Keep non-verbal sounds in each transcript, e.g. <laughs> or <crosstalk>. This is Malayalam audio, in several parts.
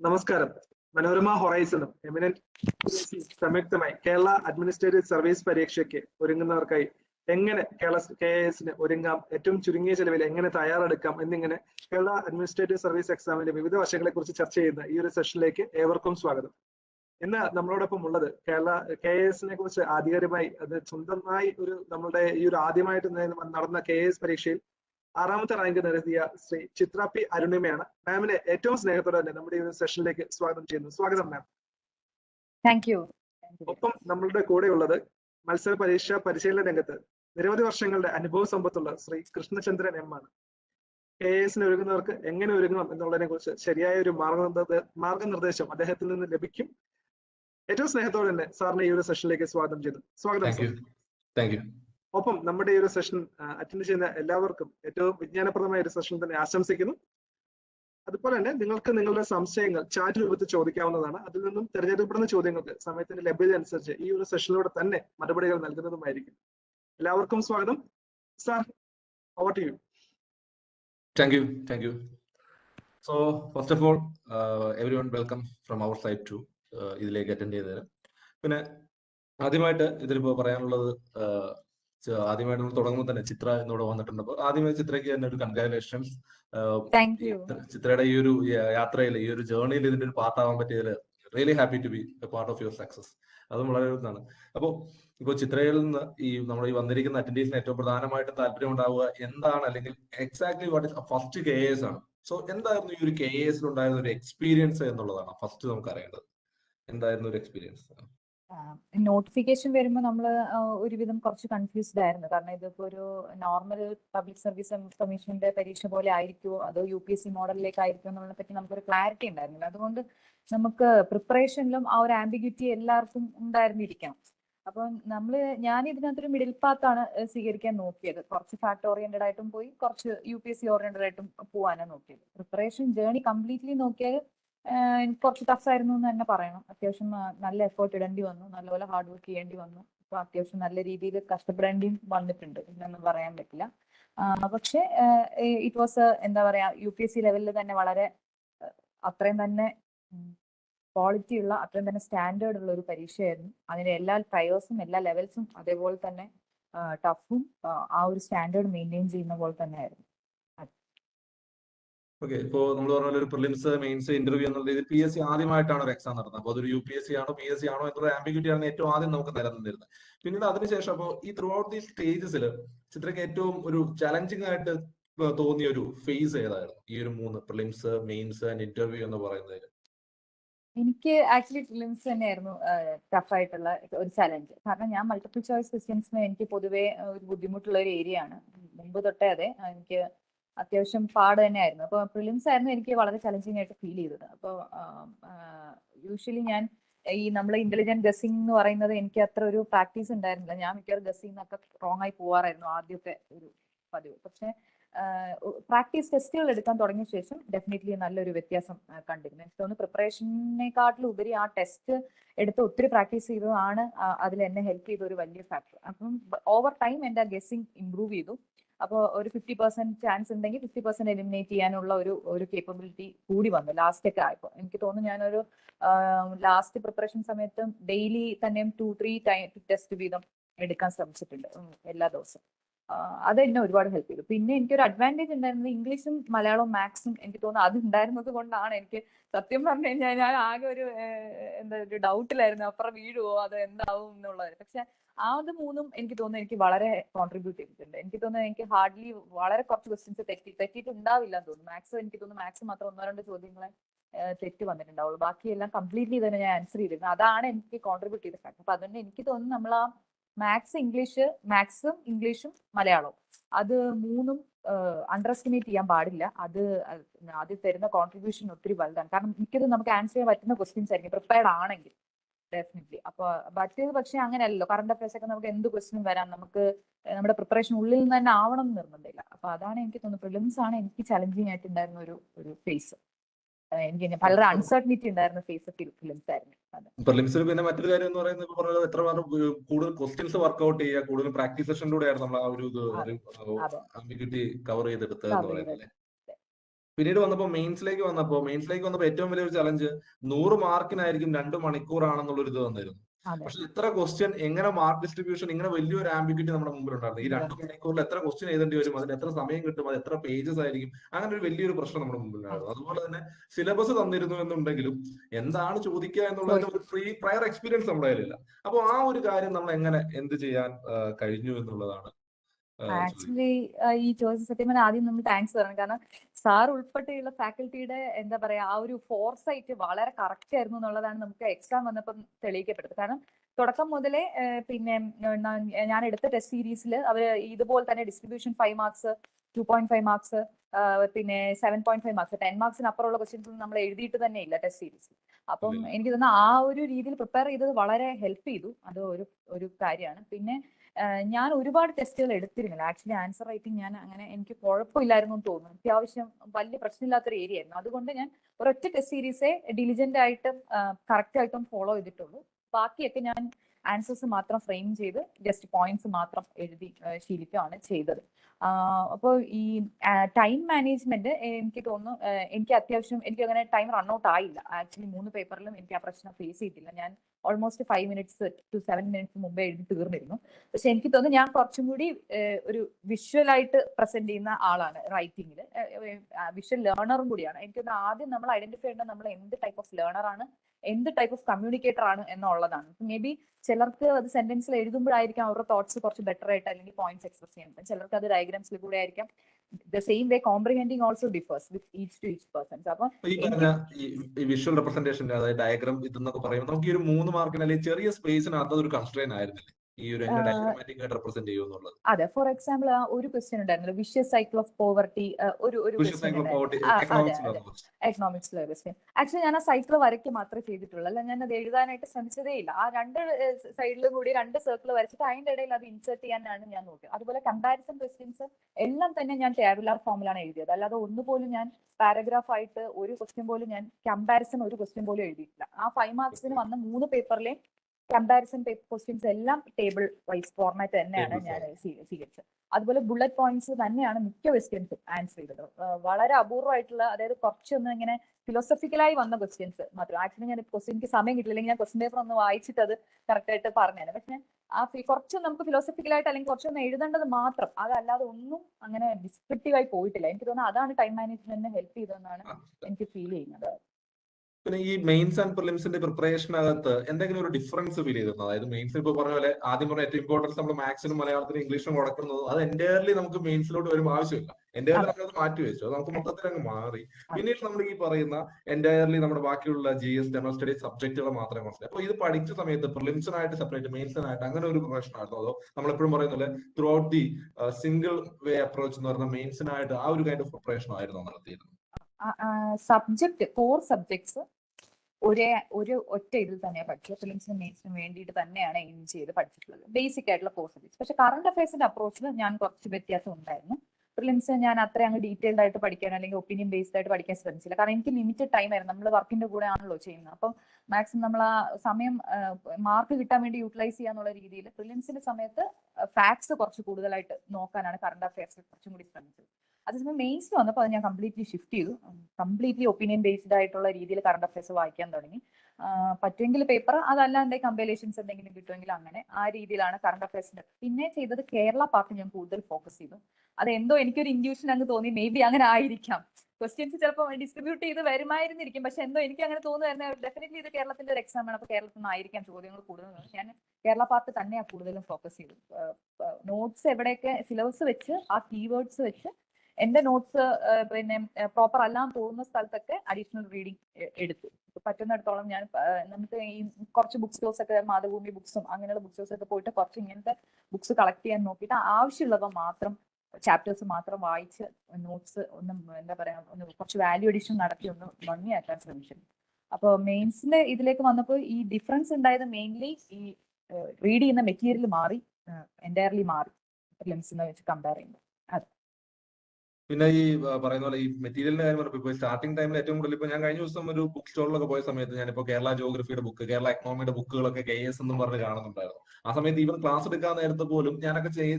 നമസ്കാരം. മനോരമ ഹൊറൈസണും എമിനന്റ് സംയുക്തമായി കേരള അഡ്മിനിസ്ട്രേറ്റീവ് സർവീസ് പരീക്ഷയ്ക്ക് ഒരുങ്ങുന്നവർക്കായി എങ്ങനെ കേരള കെ എസിന് ഒരുങ്ങാം ഏറ്റവും ചുരുങ്ങിയ ചെലവിൽ എങ്ങനെ തയ്യാറെടുക്കാം എന്നിങ്ങനെ കേരള അഡ്മിനിസ്ട്രേറ്റീവ് സർവീസ് എക്സാമിന്റെ വിവിധ വശങ്ങളെ കുറിച്ച് ചർച്ച ചെയ്യുന്ന ഈ ഒരു സെഷനിലേക്ക് ഏവർക്കും സ്വാഗതം. ഇന്ന് നമ്മളോടൊപ്പം ഉള്ളത് കേരള കെ എസിനെ കുറിച്ച് ആധികാരികമായി അത് സ്വന്തമായി ഒരു നമ്മളുടെ ഈ ഒരു ആദ്യമായിട്ട് നടന്ന കെ എസ് പരീക്ഷയിൽ ആറാമത്തെ റാങ്ക് നേടിയ ശ്രീ ചിത്ര പി അരുണിമയാണ്. മാമിനെ ഏറ്റവും സ്നേഹത്തോടെ തന്നെ നമ്മുടെ ഈ ഒരു സെഷനിലേക്ക് സ്വാഗതം ചെയ്യുന്നു. സ്വാഗതം മാം താങ്ക് യു ഒപ്പം നമ്മളുടെ കൂടെയുള്ളത് മത്സര പരീക്ഷ പരിശീലന രംഗത്ത് നിരവധി വർഷങ്ങളുടെ അനുഭവ സമ്പത്തുള്ള ശ്രീ കൃഷ്ണചന്ദ്രൻ എം ആണ്. കെ എസിന് ഒരുങ്ങുന്നവർക്ക് എങ്ങനെ ഒരുങ്ങണം എന്നുള്ളതിനെ കുറിച്ച് ശരിയായ ഒരു മാർഗനിർദ്ദേ മാർഗനിർദ്ദേശം അദ്ദേഹത്തിൽ നിന്ന് ലഭിക്കും. ഏറ്റവും സ്നേഹത്തോടെ തന്നെ സാറിനെ ഈ ഒരു സെഷനിലേക്ക് സ്വാഗതം ചെയ്തു സ്വാഗതം താങ്ക് യു ഒപ്പം നമ്മുടെ ഈ ഒരു സെഷൻ അറ്റൻഡ് ചെയ്യുന്ന എല്ലാവർക്കും ഏറ്റവും വിജ്ഞാനപ്രദമായ ഒരു സെഷൻ തന്നെ ആശംസിക്കുന്നു. അതുപോലെ തന്നെ നിങ്ങൾക്ക് നിങ്ങളുടെ സംശയങ്ങൾ ചാറ്റ് രൂപത്തിൽ ചോദിക്കാവുന്നതാണ്. അതിൽ നിന്നും തിരഞ്ഞെടുക്കപ്പെടുന്ന ചോദ്യങ്ങൾക്ക് സമയത്തിന്റെ ലഭ്യത അനുസരിച്ച് ഈ ഒരു സെഷനിലൂടെ തന്നെ മറുപടികൾ നൽകുന്നതുമായിരിക്കും. എല്ലാവർക്കും സ്വാഗതം. Sir over to you thank you thank you so first of all everyone welcome from our side to ഇതിലേക്ക് അറ്റൻഡ് ചെയ്തത് പിന്നെ ആദ്യമായിട്ട് ഇതിലിപ്പോ പറയാനുള്ളത് uh, ആദ്യമായിട്ട് നമ്മൾ തുടങ്ങുമ്പോൾ തന്നെ ചിത്ര എന്നിവിടെ വന്നിട്ടുണ്ട്. അപ്പൊ ആദ്യമായി ചിത്രയ്ക്ക് തന്നെ ഒരു കൺഗ്രാലേഷൻസ് ചിത്രയുടെ ഈ ഒരു യാത്രയിൽ ഈ ഒരു ജേർണിയിൽ ഇതിന്റെ ഒരു പാർട്ട് ആവാൻ പറ്റിയതിൽ really happy to be a part of your success അതും വളരെ ഇതാണ്. അപ്പോൾ ഇപ്പോൾ ചിത്രയിൽ നിന്ന് ഈ നമ്മൾ ഈ വന്നിരിക്കുന്ന അറ്റൻഡീസിന് ഏറ്റവും പ്രധാനമായിട്ട് താല്പര്യം ഉണ്ടാവുക എന്താണ്? അല്ലെങ്കിൽ exactly what is first K S ആണ്. സോ എന്തായിരുന്നു ഈ ഒരു കെ എസിൽ ഉണ്ടായിരുന്ന ഒരു എക്സ്പീരിയൻസ് എന്നുള്ളതാണ് ഫസ്റ്റ് നമുക്ക് അറിയേണ്ടത് എന്തായിരുന്നു ഒരു എക്സ്പീരിയൻസ് നോട്ടിഫിക്കേഷൻ വരുമ്പോൾ നമ്മൾ ഒരുവിധം കുറച്ച് കൺഫ്യൂസ്ഡ് ആയിരുന്നു. കാരണം ഇതിപ്പോ ഒരു നോർമൽ പബ്ലിക് സർവീസ് കമ്മീഷന്റെ പരീക്ഷ പോലെ ആയിരിക്കുമോ അതോ യു പി എസ് സി മോഡലിലേക്ക് ആയിരിക്കുമോ എന്നുള്ളതിനെ പറ്റി നമുക്കൊരു ക്ലാരിറ്റി ഉണ്ടായിരുന്നില്ല. അതുകൊണ്ട് നമുക്ക് പ്രിപ്പറേഷനിലും ആ ഒരു ആംബിഗ്യൂറ്റി എല്ലാവർക്കും ഉണ്ടായിരുന്നിരിക്കണം. അപ്പൊ നമ്മൾ ഞാൻ ഇതിനകത്തൊരു മിഡിൽ പാത്താണ് സ്വീകരിക്കാൻ നോക്കിയത്. കുറച്ച് ഫാക്ട് ഓറിയന്റഡ് ആയിട്ടും പോയി കുറച്ച് U P S C oriented ആയിട്ടും പോകാനാണ് നോക്കിയത്. പ്രിപ്പറേഷൻ ജേണി കംപ്ലീറ്റ്ലി നോക്കിയാൽ കുറച്ച് ടഫ് ആയിരുന്നു എന്ന് തന്നെ പറയണം. അത്യാവശ്യം നല്ല എഫേർട്ട് ഇടേണ്ടി വന്നു. നല്ലപോലെ ഹാർഡ് വർക്ക് ചെയ്യേണ്ടി വന്നു. അപ്പൊ അത്യാവശ്യം നല്ല രീതിയിൽ കഷ്ടപ്പെടേണ്ടിയും വന്നിട്ടുണ്ട്. എന്നൊന്നും പറയാൻ പറ്റില്ല. പക്ഷെ ഇറ്റ് വാസ് എന്താ പറയാ യു പി എസ് സി ലെവലിൽ തന്നെ വളരെ അത്രയും തന്നെ ക്വാളിറ്റി ഉള്ള അത്രയും തന്നെ സ്റ്റാൻഡേർഡ് ഉള്ള ഒരു പരീക്ഷയായിരുന്നു. അതിന്റെ എല്ലാ ടയേഴ്സും എല്ലാ ലെവൽസും അതേപോലെ തന്നെ ടഫും ആ ഒരു സ്റ്റാൻഡേർഡ് മെയിന്റെയിൻ ചെയ്യുന്ന പോലെ തന്നെ ആയിരുന്നു ഓക്കെ ഇപ്പോ നമ്മൾ പറഞ്ഞ പോലെ ഒരു പ്രിലിംസ് മെയിൻസ് ഇന്റർവ്യൂ എന്നുള്ള രീതിയിൽ പി എസ് സി ആദ്യമായിട്ടാണ് ഒരു എക്സാം നടന്നത്. അപ്പോൾ അതൊരു യു പി എസ് സി ആണോ പി എസ് സി ആണോ എന്നുള്ള ആംബിഗ്യൂറ്റി ആണ് ഏറ്റവും ആദ്യം നമുക്ക് നിലനിന്നിരുന്നത്. പിന്നീട് അതിനുശേഷം അപ്പോ ഈ ത്രൂ ഔട്ട് ദി സ്റ്റേജസിൽ ചിത്രയ്ക്ക് ഏറ്റവും ഒരു ചലഞ്ചിങ് ആയിട്ട് തോന്നിയ ഒരു ഫേസ് ഏതായിരുന്നു? ഈ ഒരു മൂന്ന് പ്രിലിംസ് മെയിൻസ് ആൻഡ് ഇന്റർവ്യൂ എന്ന് പറയുന്നതിൽ എനിക്ക് ആക്ച്വലി ഫിലിംസ് തന്നെയായിരുന്നു ടഫ് ആയിട്ടുള്ള ഒരു ചലഞ്ച് കാരണം ഞാൻ മൾട്ടിപ്പിൾ ചോയ്സ് ക്വസ്റ്റ്യൻസിന് എനിക്ക് പൊതുവേ ഒരു ബുദ്ധിമുട്ടുള്ള ഒരു ഏരിയ ആണ്. മുമ്പ് തൊട്ടേ അതെ എനിക്ക് അത്യാവശ്യം പാട് തന്നെയായിരുന്നു. അപ്പോൾ പ്രിലിംസ് ആയിരുന്നു എനിക്ക് വളരെ ചലഞ്ചിങ് ആയിട്ട് ഫീൽ ചെയ്തത്. അപ്പോൾ യൂഷ്വലി ഞാൻ ഈ നമ്മൾ ഇന്റലിജന്റ് ഗസിംഗ് എന്ന് പറയുന്നത് എനിക്ക് അത്ര ഒരു പ്രാക്ടീസ് ഉണ്ടായിരുന്നില്ല. ഞാൻ മിക്കവാറും ഗസിംഗ് ഒക്കെ റോങ് ആയി പോവാറായിരുന്നു ആദ്യത്തെ ഒരു പതിവ്. പക്ഷെ പ്രാക്ടീസ് ടെസ്റ്റുകൾ എടുക്കാൻ തുടങ്ങിയ ശേഷം ഡെഫിനറ്റ്ലി നല്ലൊരു വ്യത്യാസം കണ്ടിരുന്നു. എനിക്ക് തോന്നുന്നു പ്രിപ്പറേഷനെക്കാട്ടിലും ഉപരി ആ ടെസ്റ്റ് എടുത്ത് ഒത്തിരി പ്രാക്ടീസ് ചെയ്തതാണ് അതിൽ എന്നെ ഹെൽപ്പ് ചെയ്ത ഒരു വലിയ ഫാക്ടർ അപ്പം ഓവർ ടൈം എന്റെ ഗെസ്സിങ് ഇമ്പ്രൂവ് ചെയ്തു. അപ്പോൾ ഒരു ഫിഫ്റ്റി പെർസെന്റ് ചാൻസ് ഉണ്ടെങ്കിൽ ഫിഫ്റ്റി പെർസെന്റ് എലിമിനേറ്റ് ചെയ്യാനുള്ള ഒരു ഒരു കേപ്പബിലിറ്റി കൂടി വന്നു ലാസ്റ്റ് ഒക്കെ ആയപ്പോൾ. എനിക്ക് തോന്നുന്നു ഞാനൊരു ലാസ്റ്റ് പ്രിപ്പറേഷൻ സമയത്തും ഡെയിലി തന്നെയും ടു ത്രീ ടൈം ടെസ്റ്റ് വീതം എടുക്കാൻ ശ്രമിച്ചിട്ടുണ്ട് എല്ലാ ദിവസവും. അത് എന്നെ ഒരുപാട് ഹെൽപ്പ് ചെയ്തു. പിന്നെ എനിക്ക് ഒരു അഡ്വാന്റേജ് ഉണ്ടായിരുന്നത് ഇംഗ്ലീഷും മലയാളവും മാത്സും എനിക്ക് തോന്നുന്നു അത് ഉണ്ടായിരുന്നത് കൊണ്ടാണ് എനിക്ക് സത്യം പറഞ്ഞു കഴിഞ്ഞാൽ ഞാൻ ആകെ ഒരു എന്താ ഒരു ഡൗട്ടിലായിരുന്നു അപ്പുറം വീഴുവോ അത് എന്താവും എന്നുള്ളത്. പക്ഷെ ആ അത് മൂന്നും എനിക്ക് തോന്നുന്നു എനിക്ക് വളരെ കോൺട്രിബ്യൂട്ട് ചെയ്തിട്ടുണ്ട്. എനിക്ക് തോന്നുന്നു എനിക്ക് ഹാർഡ്ലി വളരെ കുറച്ച് ക്വസ്റ്റ്യൻസ് തെറ്റി തെറ്റിയിട്ടുണ്ടാവില്ല എന്ന് തോന്നുന്നു. മാത്സ് എനിക്ക് തോന്നുന്നു മാത്സ് മാത്രം ഒന്നോ രണ്ടോ ചോദ്യങ്ങളെ തെറ്റ് വന്നിട്ടുണ്ടാവുള്ളൂ. ബാക്കിയെല്ലാം കംപ്ലീറ്റ്ലി തന്നെ ഞാൻ ആൻസർ ചെയ്തിരുന്നു അതാണ് എനിക്ക് കോൺട്രിബ്യൂട്ട് ചെയ്ത ഫാക്ടർ അപ്പൊ അതുകൊണ്ട് എനിക്ക് തോന്നുന്നു നമ്മൾ ആ മാത്സ് ഇംഗ്ലീഷ് മാത്സും ഇംഗ്ലീഷും മലയാളവും. അത് മൂന്നും അണ്ടർ എസ്റ്റിമേറ്റ് ചെയ്യാൻ പാടില്ല. അത് അത് തരുന്ന കോൺട്രിബ്യൂഷൻ ഒത്തിരി വലുതാണ്. കാരണം മിക്കതും നമുക്ക് ആൻസർ ചെയ്യാൻ പറ്റുന്ന ക്വസ്റ്റ്യൻസ് ആയിരിക്കും. പ്രിപ്പയർഡ് ആണെങ്കിൽ. ഡെഫിനറ്റ്ലി അപ്പൊ മറ്റേത് പക്ഷെ അങ്ങനെയല്ലല്ലോ. കറണ്ട് അഫയേഴ്സ് ഒക്കെ നമുക്ക് എന്ത് ക്വസ്റ്റ്യനും വരാം. നമുക്ക് നമ്മുടെ പ്രിപ്പറേഷൻ ഉള്ളിൽ നിന്ന് തന്നെ ആവണം എന്ന് നിർബന്ധമില്ല. അപ്പൊ അതാണ് എനിക്ക് തോന്നുന്നത്. പ്രിലിംസ് ആണ് എനിക്ക് ചലഞ്ചിങ് ആയിട്ടുണ്ടായിരുന്ന ഒരു ഒരു ഫേസ് എനിക്ക് വളരെ അൺസർട്ടനിറ്റി ഉണ്ടായിരുന്ന ഫേസ് ഫിലിംസ് ആയിരുന്നു. പ്രിലിംസിൽ പിന്നെ മറ്റൊരു കാര്യം എന്ന് പറയുന്നത് പറഞ്ഞത് എത്ര കൂടുതൽ ക്വസ്റ്റ്യൻസ് വർക്ക്ഔട്ട് ചെയ്യുക കൂടുതൽ പ്രാക്ടീസ് സെഷനിലൂടെയാണ് നമ്മൾ ആ ഒരു ഇത് കവർ ചെയ്തെടുത്തത് എന്ന് പറയുന്നത് പിന്നീട് വന്നപ്പോ മെയിൻസിലേക്ക് വന്നപ്പോ മെയിൻസിലേക്ക് വന്നപ്പോ ഏറ്റവും വലിയൊരു ചലഞ്ച് നൂറ് മാർക്കിനായിരിക്കും രണ്ട് മണിക്കൂറാണെന്നുള്ള ഒരു ഇത് വന്നിരുന്നു. പക്ഷെ ഇത്ര ക്വസ്റ്റ്യൻ എങ്ങനെ മാർക്ക് ഡിസ്ട്രിബ്യൂഷൻ ഇങ്ങനെ വലിയൊരു ആംബിക്യൂറ്റി നമ്മുടെ മുമ്പിൽ ഉണ്ടായിരുന്നു ഈ രണ്ട് മണിക്കൂറിൽ എത്ര ക്വസ്റ്റ്യൻ എഴുതേണ്ടി വരും അതിന് എത്ര സമയം കിട്ടും അത് എത്ര പേജസ് ആയിരിക്കും അങ്ങനെ ഒരു വലിയൊരു പ്രശ്നം നമ്മുടെ മുമ്പിൽ ഉണ്ടായിരുന്നു അതുപോലെ തന്നെ സിലബസ് തന്നിരുന്നു എന്നുണ്ടെങ്കിലും എന്താണ് ചോദിക്കുക എന്നുള്ളതിന്റെ ഒരു പ്രീ പ്രയർ എക്സ്പീരിയൻസ് നമ്മുടെ കയ്യിലില്ല. അപ്പൊ ആ ഒരു കാര്യം നമ്മൾ എങ്ങനെ എന്ത് ചെയ്യാൻ കഴിഞ്ഞു എന്നുള്ളതാണ്. ആക്ച്വലി ഈ ചോയ്സ് സത്യം ആദ്യം നമ്മൾ താങ്ക്സ് പറയണം കാരണം സാർ ഉൾപ്പെടെയുള്ള ഫാക്കൽറ്റിയുടെ എന്താ പറയാ ആ ഒരു ഫോർസൈറ്റ് വളരെ കറക്റ്റ് ആയിരുന്നു എന്നുള്ളതാണ് നമുക്ക് എക്സാം വന്നപ്പം തെളിയിക്കപ്പെട്ടത്. കാരണം തുടക്കം മുതലേ പിന്നെ ഞാൻ- എടുത്ത ടെസ്റ്റ് സീരീസിൽ അവർ ഇതുപോലെ തന്നെ distribution five marks two point five marks പിന്നെ seven point five marks ten മാർക്സിന് അപ്പുറമുള്ള ക്വസ്റ്റ്യൻസ് നമ്മൾ എഴുതിയിട്ട് തന്നെ ഇല്ല ടെസ്റ്റ് സീരീസ് അപ്പം. എനിക്ക് തോന്നുന്നു ആ ഒരു രീതിയിൽ പ്രിപ്പയർ ചെയ്തത് വളരെ ഹെൽപ്പ് ചെയ്തു. അത് ഒരു ഒരു കാര്യമാണ്. പിന്നെ ഞാൻ ഒരുപാട് ടെസ്റ്റുകൾ എടുത്തിരുന്നില്ല. ആക്ച്വലി ആൻസർ റൈറ്റിംഗ് ഞാൻ അങ്ങനെ എനിക്ക് കുഴപ്പമില്ലായിരുന്നു എന്ന് തോന്നുന്നു. അത്യാവശ്യം വലിയ പ്രശ്നമില്ലാത്തൊരു ഏരിയ ആയിരുന്നു. അതുകൊണ്ട് ഞാൻ ഒരൊറ്റ ടെസ്റ്റ് സീരീസേ ഡിലിജന്റ് ആയിട്ടും കറക്റ്റ് ആയിട്ടും ഫോളോ ചെയ്തിട്ടുള്ളൂ. ബാക്കിയൊക്കെ ഞാൻ ആൻസേഴ്സ് മാത്രം ഫ്രെയിം ചെയ്ത് ജസ്റ്റ് പോയിന്റ്സ് മാത്രം എഴുതി ശീലിക്കുകയാണ് ചെയ്തത്. അപ്പോൾ ഈ ടൈം മാനേജ്മെന്റ് എനിക്ക് തോന്നുന്നു എനിക്ക് അത്യാവശ്യം എനിക്ക് അങ്ങനെ ടൈം റൺ ഔട്ട് ആയില്ല. ആക്ച്വലി മൂന്ന് പേപ്പറിലും എനിക്ക് ആ പ്രശ്നം ഫേസ് ചെയ്തില്ല ഞാൻ almost five minutes to seven minutes മുമ്പേ എഴുതി തീർന്നിരുന്നു. പക്ഷെ എനിക്ക് തോന്നുന്നു ഞാൻ കുറച്ചും കൂടി ഒരു വിഷ്വൽ ആയിട്ട് പ്രസന്റ് ചെയ്യുന്ന ആളാണ് റൈറ്റിംഗിൽ വിഷ്വൽ ലേണറും കൂടിയാണ്. എനിക്ക് തോന്നുന്നു ആദ്യം നമ്മൾ ഐഡന്റിഫൈ ചെയ്യേണ്ടത് നമ്മൾ എന്ത് ടൈപ്പ് ഓഫ് ലേണർ ആണ് എന്ത് ടൈപ്പ് ഓഫ് കമ്മ്യൂണിക്കേറ്റർ ആണ് എന്നുള്ളതാണ്. മേ ബി ചിലർക്ക് അത് സെന്റൻസിൽ എഴുതുമ്പോഴായിരിക്കും അവരുടെ തോട്ട്സ് കുറച്ച് ബെറ്റർ ആയിട്ട് അല്ലെങ്കിൽ പോയിന്റ്സ് എക്സ്പ്രസ് ചെയ്യാൻ പറ്റും. ചിലർക്ക് അത് ഡയഗ്രാംസിൽ കൂടെ ആയിരിക്കാം. The same way comprehending also differs with each to each persons അപ്പം അപ്പൊ ഈ പറഞ്ഞ ഈ വിഷ്വൽ റെപ്രസെന്റേഷൻ അതായത് ഡയഗ്രാം ഇതെന്നൊക്കെ പറയുമ്പോൾ നമുക്ക് ഈ ഒരു മൂന്ന് മാർക്കിന് അല്ലെങ്കിൽ ചെറിയ സ്പേസിനകത്ത് ഒരു കൺസ്ട്രെയിൻ ആയിരുന്നില്ലേ? ഈ ഒരു എങ്ങനെ ആയിട്ട് റെപ്രസെന്റ് ചെയ്യുമെന്നുള്ളത്. അതെ ഫോർ എക്സാമ്പിൾ ആ ഒരു ക്വസ്റ്റ്യൻ ഉണ്ടായിരുന്നല്ലോ വിഷ്യസ് സൈക്കിൾ ഓഫ് പോവർട്ടി ഒരു ഒരു എക്കണോമിക്സിലെ ക്വസ്റ്റ്യൻ ആക്ച്വലി ഞാൻ ആ സൈക്കിൾ വരയ്ക്ക് മാത്രമേ ചെയ്തിട്ടുള്ളൂ. അല്ല ഞാൻ അത് എഴുതാനായിട്ട് ശ്രമിച്ചതേ ഇല്ല. ആ രണ്ട് സൈഡിലും കൂടി രണ്ട് സർക്കിൾ വരച്ചിട്ട് അതിന്റെ ഇടയിൽ അത് ഇൻസേർട്ട് ചെയ്യാനാണ് ഞാൻ നോക്കിയത്. അതുപോലെ കമ്പാരിസൺ ക്വസ്റ്റ്യൻസ് എല്ലാം തന്നെ ഞാൻ ടാബുലാർ ഫോമിലാണ് എഴുതിയത്. അല്ലാതെ ഒന്നുപോലും ഞാൻ പാരഗ്രാഫ് ആയിട്ട് ഒരു ക്വസ്റ്റ്യൻ പോലും ഞാൻ കമ്പാരിസൺ ഒരു ക്വസ്റ്റ്യൻ പോലും എഴുതിയിട്ടില്ല. ആ ഫൈവ് മാർക്സിന് വന്ന മൂന്ന് പേപ്പറിലെ കമ്പാരിസൺ ക്വസ്റ്റ്യൻസ് എല്ലാം ടേബിൾ വൈസ് ഫോർമാറ്റ് തന്നെയാണ് ഞാൻ സ്വീ- സ്വീകരിച്ചത്. അതുപോലെ ബുള്ളറ്റ് പോയിന്റ്സ് തന്നെയാണ് മിക്ക ക്വസ്റ്റ്യൻസും ആൻസർ ചെയ്തത്. വളരെ അപൂർവമായിട്ടുള്ള അതായത് കുറച്ചൊന്നും ഇങ്ങനെ ഫിലോസഫിക്കലായി വന്ന ക്വസ്റ്റ്യൻസ് മാത്രം. ആക്ച്വലി ഞാൻ ക്വസ്റ്റ്യൻ എനിക്ക് സമയം കിട്ടില്ലെങ്കിൽ ഞാൻ ക്വസ്റ്റ്യൻ പേപ്പർ ഒന്ന് വായിച്ചിട്ട് അത് കറക്റ്റ് ആയിട്ട് പറഞ്ഞേനെ. പക്ഷെ ആ ഫി- കുറച്ച് നമുക്ക് ഫിലോസഫിക്കലായിട്ട് അല്ലെങ്കിൽ കുറച്ചൊന്ന് എഴുതേണ്ടത് മാത്രം. അതല്ലാതെ ഒന്നും അങ്ങനെ ഡിസ്ക്രിപ്റ്റീവ് ആയി പോയിട്ടില്ല. എനിക്ക് തോന്നുന്നു അതാണ് ടൈം മാനേജ്മെന്റിനെ ഹെൽപ്പ് ചെയ്തതെന്നാണ് എനിക്ക് ഫീൽ ചെയ്യുന്നത്. പിന്നെ ഈ മെയിൻസ് ആൻഡ് പ്രിലിംസിന്റെ പ്രിപ്പറേഷനകത്ത് എന്തെങ്കിലും ഒരു ഡിഫറൻസ് ഫീൽ ചെയ്തിരുന്നു അതായത് മെയിൻസ് ഇപ്പൊ പറഞ്ഞ പോലെ ആദ്യം പറഞ്ഞ ഏറ്റവും ഇമ്പോർട്ടൻസ് നമ്മൾ മാത്സിനും മലയാളത്തിനും ഇംഗ്ലീഷും കൊടുക്കുന്നത് അത് എന്റയർലി നമുക്ക് മെയിൻസിലോട്ട് വരുമ്പോൾ ആവശ്യമില്ല. എന്റയർലി നമ്മൾ അത് മാറ്റി വെച്ചു. അത് നമുക്ക് മൊത്തത്തിൽ അങ്ങ് മാറി. പിന്നീട് നമ്മൾ ഈ പറയുന്ന എന്റയർലി നമ്മുടെ ബാക്കിയുള്ള ജി എസ് ജനറൽ സ്റ്റഡി സബ്ജക്റ്റുകൾ മാത്രമേ മനസ്സിലായി അപ്പോൾ ഇത് പഠിച്ച സമയത്ത് പ്രിലിംസിനായിട്ട് സെപ്പറേറ്റ് മെയിൻസിനായിട്ട് അങ്ങനെ ഒരു പ്രൊഫഷനായിരുന്നു അതോ നമ്മളെപ്പോഴും പറയുന്നത് throughout the single way approach എന്ന് പറയുന്ന മെയിൻസിനായിട്ട് ആ ഒരു കൈൻഡ് ഓഫ് പ്രിപ്പറേഷൻ ആയിരുന്നു നടത്തിയിരുന്നത്. സബ്ജക്ട് കോർ സബ്ജക്ട്സ് ഒരേ ഒരു ഒറ്റ ഇതിൽ തന്നെ പഠിച്ചു ഫിലിംസിനും മെയിൻസിനും വേണ്ടിയിട്ട് തന്നെയാണ് എയിം ചെയ്ത് പഠിച്ചിട്ടുള്ളത്. ബേസിക് ആയിട്ടുള്ള സബ്ജക്ട്സ് പക്ഷെ കറണ്ട് അഫയേഴ്സിന്റെ അപ്രോച്ചിൽ ഞാൻ കുറച്ച് വ്യത്യാസം ഉണ്ടായിരുന്നു. പ്രിലിംസ് ഞാൻ അത്ര അങ്ങ് ഡീറ്റെയിൽഡ് ആയിട്ട് പഠിക്കാൻ അല്ലെങ്കിൽ ഒപ്പീനിയൻ ബേസ്ഡ് ആയിട്ട് പഠിക്കാൻ ശ്രമിച്ചില്ല. കാരണം എനിക്ക് ലിമിറ്റഡ് ടൈം ആയിരുന്നു. നമ്മൾ വർക്കിന്റെ കൂടെ ആണല്ലോ ചെയ്യുന്നത്. അപ്പം മാക്സിമം നമ്മൾ ആ സമയം മാർക്ക് കിട്ടാൻ വേണ്ടി യൂട്ടിലൈസ് ചെയ്യാന്നുള്ള രീതിയിൽ പ്രിലിംസിന്റെ സമയത്ത് ഫാക്ട്സ് കുറച്ച് കൂടുതലായിട്ട് നോക്കാനാണ് കറണ്ട് അഫയേഴ്സ് കുറച്ചും കൂടി ശ്രമിച്ചത്. അതേസമയം മെയിൻസിൽ വന്നപ്പോൾ അത് ഞാൻ കംപ്ലീറ്റ്ലി ഷിഫ്റ്റ് ചെയ്തു. കംപ്ലീറ്റ്ലി ഒപ്പീനിയൻ ബേസ്ഡ് ആയിട്ടുള്ള രീതിയിൽ കറണ്ട് അഫയേഴ്സ് വായിക്കാൻ തുടങ്ങി. പറ്റുമെങ്കിൽ പേപ്പർ അതല്ലാണ്ട് കമ്പൈലേഷൻസ് എന്തെങ്കിലും കിട്ടുമെങ്കിൽ അങ്ങനെ ആ രീതിയിലാണ് കറണ്ട് അഫയേഴ്സിന്റെ പിന്നെ ചെയ്തത് കേരള പാർട്ട് ഞാൻ കൂടുതൽ ഫോക്കസ് ചെയ്തു. അത് എന്തോ എനിക്കൊരു ഇൻഡ്യൂഷൻ അങ്ങ് തോന്നി. മേ ബി അങ്ങനെ ആയിരിക്കാം. ക്വസ്റ്റ്യൻസ് ചിലപ്പോൾ ഡിസ്ട്രിബ്യൂട്ട് ചെയ്ത് വരുമായിരുന്നിരിക്കും. പക്ഷെ എന്തോ എനിക്ക് അങ്ങനെ തോന്നുമായിരുന്നു ഡെഫിനറ്റ്ലി ഇത് കേരളത്തിന്റെ ഒരു എക്സാം ആണ്. അപ്പൊ കേരളത്തിൽ നിന്നായിരിക്കാം ചോദ്യങ്ങൾ കൂടുതൽ ഞാൻ കേരള പാർട്ട് തന്നെയാണ് കൂടുതലും ഫോക്കസ് ചെയ്തു നോട്ട്സ് എവിടെയൊക്കെ സിലബസ് വെച്ച് ആ കീവേഡ്സ് വെച്ച് എന്റെ നോട്ട്സ് പിന്നെ പ്രോപ്പർ അല്ലാന്ന് തോന്നുന്ന സ്ഥലത്തൊക്കെ അഡീഷണൽ റീഡിങ് എടുത്തു. പറ്റുന്നിടത്തോളം ഞാൻ നമുക്ക് ഈ കുറച്ച് ബുക്ക് സ്റ്റോഴ്സ് ഒക്കെ മാതൃഭൂമി ബുക്സും അങ്ങനെയുള്ള ബുക്ക് സ്റ്റോഴ്സ് ഒക്കെ പോയിട്ട് കുറച്ച് ഇങ്ങനത്തെ ബുക്സ് കളക്ട് ചെയ്യാൻ നോക്കിയിട്ട് ആവശ്യമുള്ളവ മാത്രം ചാപ്റ്റേഴ്സ് മാത്രം വായിച്ച് നോട്ട്സ് ഒന്ന് എന്താ പറയാ ഒന്ന് കുറച്ച് വാല്യൂ അഡീഷൻ നടത്തി ഒന്ന് ഭംഗിയാക്കാൻ ശ്രമിച്ചു. അപ്പോൾ മെയിൻസിന്റെ ഇതിലേക്ക് വന്നപ്പോൾ ഈ ഡിഫറൻസ് ഉണ്ടായത് മെയിൻലി ഈ റീഡ് ചെയ്യുന്ന മെറ്റീരിയൽ മാറി എന്റയർലി മാറി. ലെൻസിനെ വെച്ച് കമ്പയർ ചെയ്യുമ്പോൾ പിന്നെ ഈ പറയുന്ന പോലെ ഈ മെറ്റീരിയലിന്റെ കാര്യം പറഞ്ഞപ്പോൾ ഇപ്പൊ സ്റ്റാർട്ടിംഗ് ടൈമിൽ ഏറ്റവും കൂടുതൽ ഇപ്പൊ ഞാൻ കഴിഞ്ഞ ദിവസം ഒരു ബുക്ക് സ്റ്റോറിലൊക്കെ പോയ സമയത്ത് ഞാനിപ്പോ കേരള ജോഗ്രഫിയുടെ ബുക്ക് കേരള എക്കണോമിയുടെ ബുക്കുകളൊക്കെ കെ എസ് എന്നും പറഞ്ഞ് കാണുന്നുണ്ടായിരുന്നു. ആ സമയത്ത് ഈവൻ ക്ലാസ് എടുക്കാൻ നേരത്തെ പോലും ഞാനൊക്കെ ചെയ്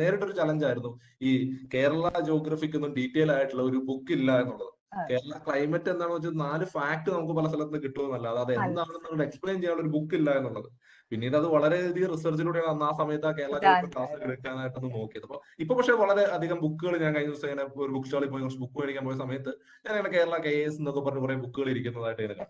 നേരിട്ടൊരു ചലഞ്ച് ആയിരുന്നു ഈ കേരള ജോഗ്രഫിക്കൊന്നും ഡീറ്റെയിൽ ആയിട്ടുള്ള ഒരു ബുക്ക് ഇല്ല എന്നുള്ളത്. കേരള ക്ലൈമറ്റ് എന്താണെന്ന് വെച്ചാൽ നാല് ഫാക്ട് നമുക്ക് പല സ്ഥലത്ത് കിട്ടുമെന്നല്ല. അത് എന്താണെന്ന് എക്സ്പ്ലെയിൻ ചെയ്യാനുള്ള ഒരു ബുക്ക് ഇല്ല എന്നുള്ളത്. പിന്നീട് അത് വളരെയധികം റിസർച്ചിലൂടെയാണ് അന്ന് ആ സമയത്ത് ആ കേരള ക്ലാസ് എടുക്കാനായിട്ട് എടുക്കാനായിട്ടൊന്ന് നോക്കിയത്. അപ്പൊ ഇപ്പൊ പക്ഷെ വളരെ അധികം ബുക്കുകൾ ഞാൻ കഴിഞ്ഞ ദിവസം ഇങ്ങനെ ഒരു ബുക്ക് സ്റ്റാളിൽ പോയി കുറച്ച് ബുക്ക് മേടിക്കാൻ പോയ സമയത്ത് ഞാൻ ഇങ്ങനെ കേരള കെ എസ് എന്നൊക്കെ പറഞ്ഞ് കുറെ ബുക്കുകൾ ഇരിക്കുന്നതായിട്ട് ഇങ്ങനെ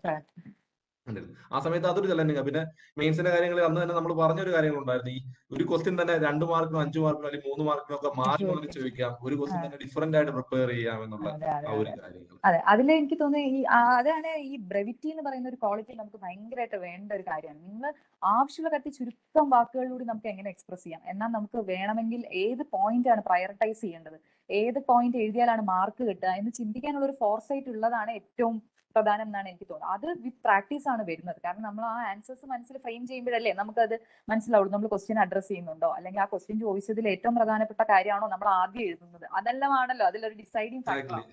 ആ സമയത്ത് അതൊരു ചലഞ്ചിങ് പിന്നെ മെയിൻസിന്റെ കാര്യങ്ങൾ അന്ന് തന്നെ നമ്മൾ പറഞ്ഞൊരു കാര്യങ്ങളുണ്ടായിരുന്നു ഈ ഒരു ക്വസ്റ്റ്യൻ തന്നെ രണ്ട് മാർക്കിനോ അഞ്ചു മാർക്കിനോ അല്ലെങ്കിൽ മൂന്ന് മാർക്കിനോ ഒക്കെ മാർക്ക് മാറി ചോദിക്കാം. ഒരു ക്വസ്റ്റ്യൻ തന്നെ ഡിഫറെന്റ് ആയിട്ട് പ്രിപ്പയർ ചെയ്യാം എന്നുള്ള ആ ഒരു കാര്യം കാര്യങ്ങൾ. അതെ അതിൽ എനിക്ക് തോന്നുന്നു ഈ അതാണ് ഈ ബ്രെവിറ്റി എന്ന് പറയുന്ന ഒരു ക്വാളിറ്റി നമുക്ക് ഭയങ്കരമായിട്ട് വേണ്ട ഒരു കാര്യമാണ്. നിങ്ങൾ ആവശ്യമുള്ള കാര്യത്തിൽ ചുരുക്കം വാക്കുകളിലൂടെ നമുക്ക് എങ്ങനെ എക്സ്പ്രസ് ചെയ്യാം? എന്നാൽ നമുക്ക് വേണമെങ്കിൽ ഏത് പോയിന്റ് ആണ് പ്രയോറിറ്റൈസ് ചെയ്യേണ്ടത്? ഏത് പോയിന്റ് എഴുതിയാലാണ് മാർക്ക് കിട്ടുക? എന്ന് ചിന്തിക്കാനുള്ള ഒരു ഫോർസൈറ്റ് ഉള്ളതാണ് ഏറ്റവും പ്രധാനം എന്നാണ് എനിക്ക് തോന്നുന്നത്. അത് വിത്ത് പ്രാക്ടീസ് ആണ് വരുന്നത്. കാരണം നമ്മൾ ആ ആൻസേഴ്സ് മനസ്സിൽ ഫ്രെയിം ചെയ്യുമ്പോഴല്ലേ നമുക്കത് മനസ്സിലാവുള്ളൂ. നമ്മൾ ക്വസ്റ്റ്യൻ അഡ്രസ് ചെയ്യുന്നുണ്ടോ? അല്ലെങ്കിൽ ആ ക്വസ്റ്റ്യൻ ചോദിച്ചതിൽ ഏറ്റവും പ്രധാനപ്പെട്ട കാര്യമാണോ നമ്മൾ ആദ്യം എഴുതുന്നത്? അതെല്ലാം ആണല്ലോ അതിലൊരു ഡിസൈഡിങ് ഫാക്ടർ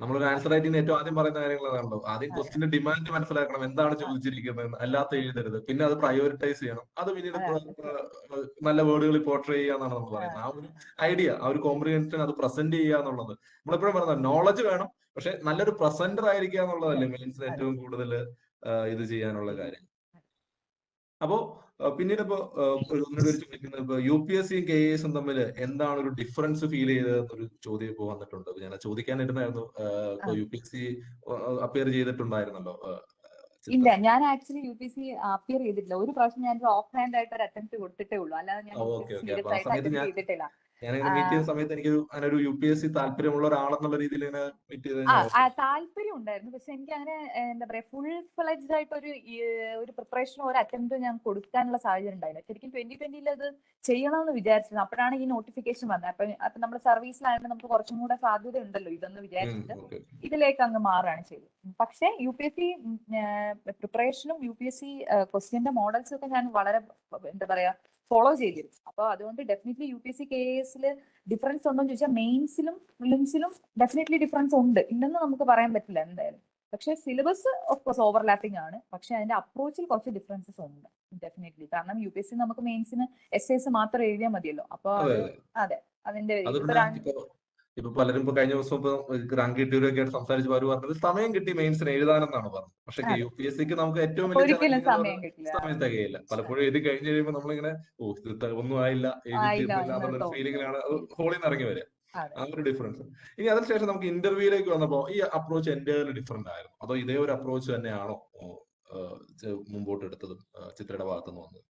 നമ്മളൊരു ആൻസർ റൈറ്റിംഗ് ഏറ്റവും ആദ്യം പറയുന്ന കാര്യങ്ങളാണല്ലോ. ആദ്യം ക്വസ്റ്റിന്റെ ഡിമാൻഡ് മനസ്സിലാക്കണം. എന്താണ് ചോദിച്ചിരിക്കുന്നത് അല്ലാത്ത എഴുതരുത്. പിന്നെ അത് പ്രയോറിറ്റൈസ് ചെയ്യണം. അത് പിന്നീട് നല്ല വേർഡുകളിൽ പോർട്രേ ചെയ്യാന്നാണ് നമ്മൾ പറയുന്നത്. ആ ഒരു ഐഡിയ ആ ഒരു കോംപ്രിഹെൻഷൻ അത് പ്രസന്റ് ചെയ്യുക എന്നുള്ളത്. നമ്മളെപ്പോഴും പറയുന്നത് നോളജ് വേണം പക്ഷെ നല്ലൊരു പ്രസന്റർ ആയിരിക്കുക എന്നുള്ളതല്ലേ മീൻസ് ഏറ്റവും കൂടുതൽ ഇത് ചെയ്യാനുള്ള കാര്യം. അപ്പോ പിന്നീട് ഇപ്പോ ഒന്നുകൂടി ചോദിക്കുന്നത് ഇപ്പൊ യു പി എസ് സിയും കെ എസും തമ്മിൽ എന്താണ് ഒരു ഡിഫറൻസ് ഫീൽ ചെയ്തത് ഒരു ചോദ്യം ഇപ്പോ വന്നിട്ടുണ്ട്. ഞാൻ ചോദിക്കാനിരുന്നായിരുന്നു U P S C appear ചെയ്തിട്ടുണ്ടായിരുന്നല്ലോ ഇല്ല ഞാൻ actually U P C appear ചെയ്തിട്ടില്ല. ഒരു പ്രാവശ്യം ഞാൻ ഓഫ് ഹാൻഡ് ആയിട്ട് ഒരു അറ്റംപ്റ്റ് കൊടുത്തിട്ടേ ഉള്ളൂ. അല്ലാതെ ഞാൻ- ചെയ്തിട്ടില്ല. ഞാനിങ്ങനെ മീറ്റ് ചെയ്ത സമയത്ത് എനിക്ക് അങ്ങനെ ഒരു യു പി എസ് സി താല്പര്യമുള്ള ഒരാളെന്നുള്ള രീതിയിൽ ഇങ്ങനെ മീറ്റ് ചെയ്ത് താല്പര്യം ഉണ്ടായിരുന്നു. പക്ഷെ എനിക്ക് അങ്ങനെ എന്താ പറയാ ഫുൾ ഫ്ലെഡ്ജ് ആയിട്ട് ഒരു ഒരു പ്രിപ്പറേഷനോ ഒരു അറ്റംപ്റ്റ് ഞാൻ കൊടുക്കാനുള്ള സാഹചര്യം ഉണ്ടായില്ല. ശരിക്കും ട്വന്റി ട്വന്റിയിൽ അത് ചെയ്യണമെന്ന് വിചാരിച്ചത് അപ്പോഴാണ് ഈ നോട്ടിഫിക്കേഷൻ വന്നത്. അപ്പൊ അപ്പൊ നമ്മുടെ സർവീസിലായതുകൊണ്ട് നമുക്ക് കുറച്ചും കൂടെ സാധ്യത ഉണ്ടല്ലോ ഇതെന്ന് വിചാരിച്ചിട്ട്. ഇതിലേക്ക് അങ്ങ് മാറുകയാണ് ചെയ്തത്. പക്ഷേ യു പി എസ് സി പ്രിപ്പറേഷനും യു പി എസ് സി ക്വസ്റ്റ്യന്റെ മോഡൽസും ഒക്കെ ഞാൻ വളരെ എന്താ പറയാ ഫോളോ ചെയ്തിരുന്നു. അപ്പൊ അതുകൊണ്ട് definitely U P S C K എസിൽ ഡിഫറൻസ് ഉണ്ടോ എന്ന് ചോദിച്ചാൽ മെയിൻസിലും പ്രിലിംസിലും ഡെഫിനറ്റ്ലി ഡിഫറൻസ് ഉണ്ട്. ഇല്ലെന്ന് നമുക്ക് പറയാൻ പറ്റില്ല എന്തായാലും. പക്ഷെ സിലബസ് ഓഫ് കോഴ്സ് ഓവർലാപ്പിംഗ് ആണ്. പക്ഷെ അതിന്റെ അപ്രോച്ചിൽ കുറച്ച് ഡിഫറൻസസ് ഉണ്ട്. ഡെഫിനറ്റ്ലി കാരണം യു പി എസ് സി നമുക്ക് മെയിൻസിന് എസ് എസ് മാത്രം എഴുതിയാൽ മതിയല്ലോ. അപ്പൊ അതെ അതെ അതിന്റെ അത് ഇപ്പൊ പലരും ഇപ്പൊ കഴിഞ്ഞ ദിവസം ഇപ്പൊ റാങ്ക് കിട്ടിയവരൊക്കെ ആയിട്ട് സംസാരിച്ചപ്പോൾ അവർ പറഞ്ഞത് സമയം കിട്ടി മെയിൻസിന് എഴുതാനെന്നാണ് പറഞ്ഞത്. പക്ഷെ. യു പി എസ് സിക്ക് നമുക്ക് ഏറ്റവും വലിയ സമയം തികയില്ല. പലപ്പോഴും എഴുതി കഴിഞ്ഞ് കഴിയുമ്പോൾ നമ്മളിങ്ങനെ ഓ ഇത് ഒന്നും ആയില്ല എഴുതി എഴുതിയിട്ടില്ല എന്ന് എന്നുള്ളൊരു ഫീലിംഗിലാണ് ഹോളിൽ നിന്ന് ഇറങ്ങി വരിക. ആ ഒരു ഡിഫറൻസ് ഇനി അതിനുശേഷം നമുക്ക് ഇന്റർവ്യൂയിലേക്ക് വന്നപ്പോ ഈ അപ്രോച്ച് എന്റെ ഡിഫറെന്റ് ആയിരുന്നു. അതോ ഇതേ ഒരു അപ്രോച്ച് തന്നെയാണോ മുമ്പോട്ട് എടുത്തതും ചിത്രയുടെ ഭാഗത്തുനിന്ന് വന്നത്?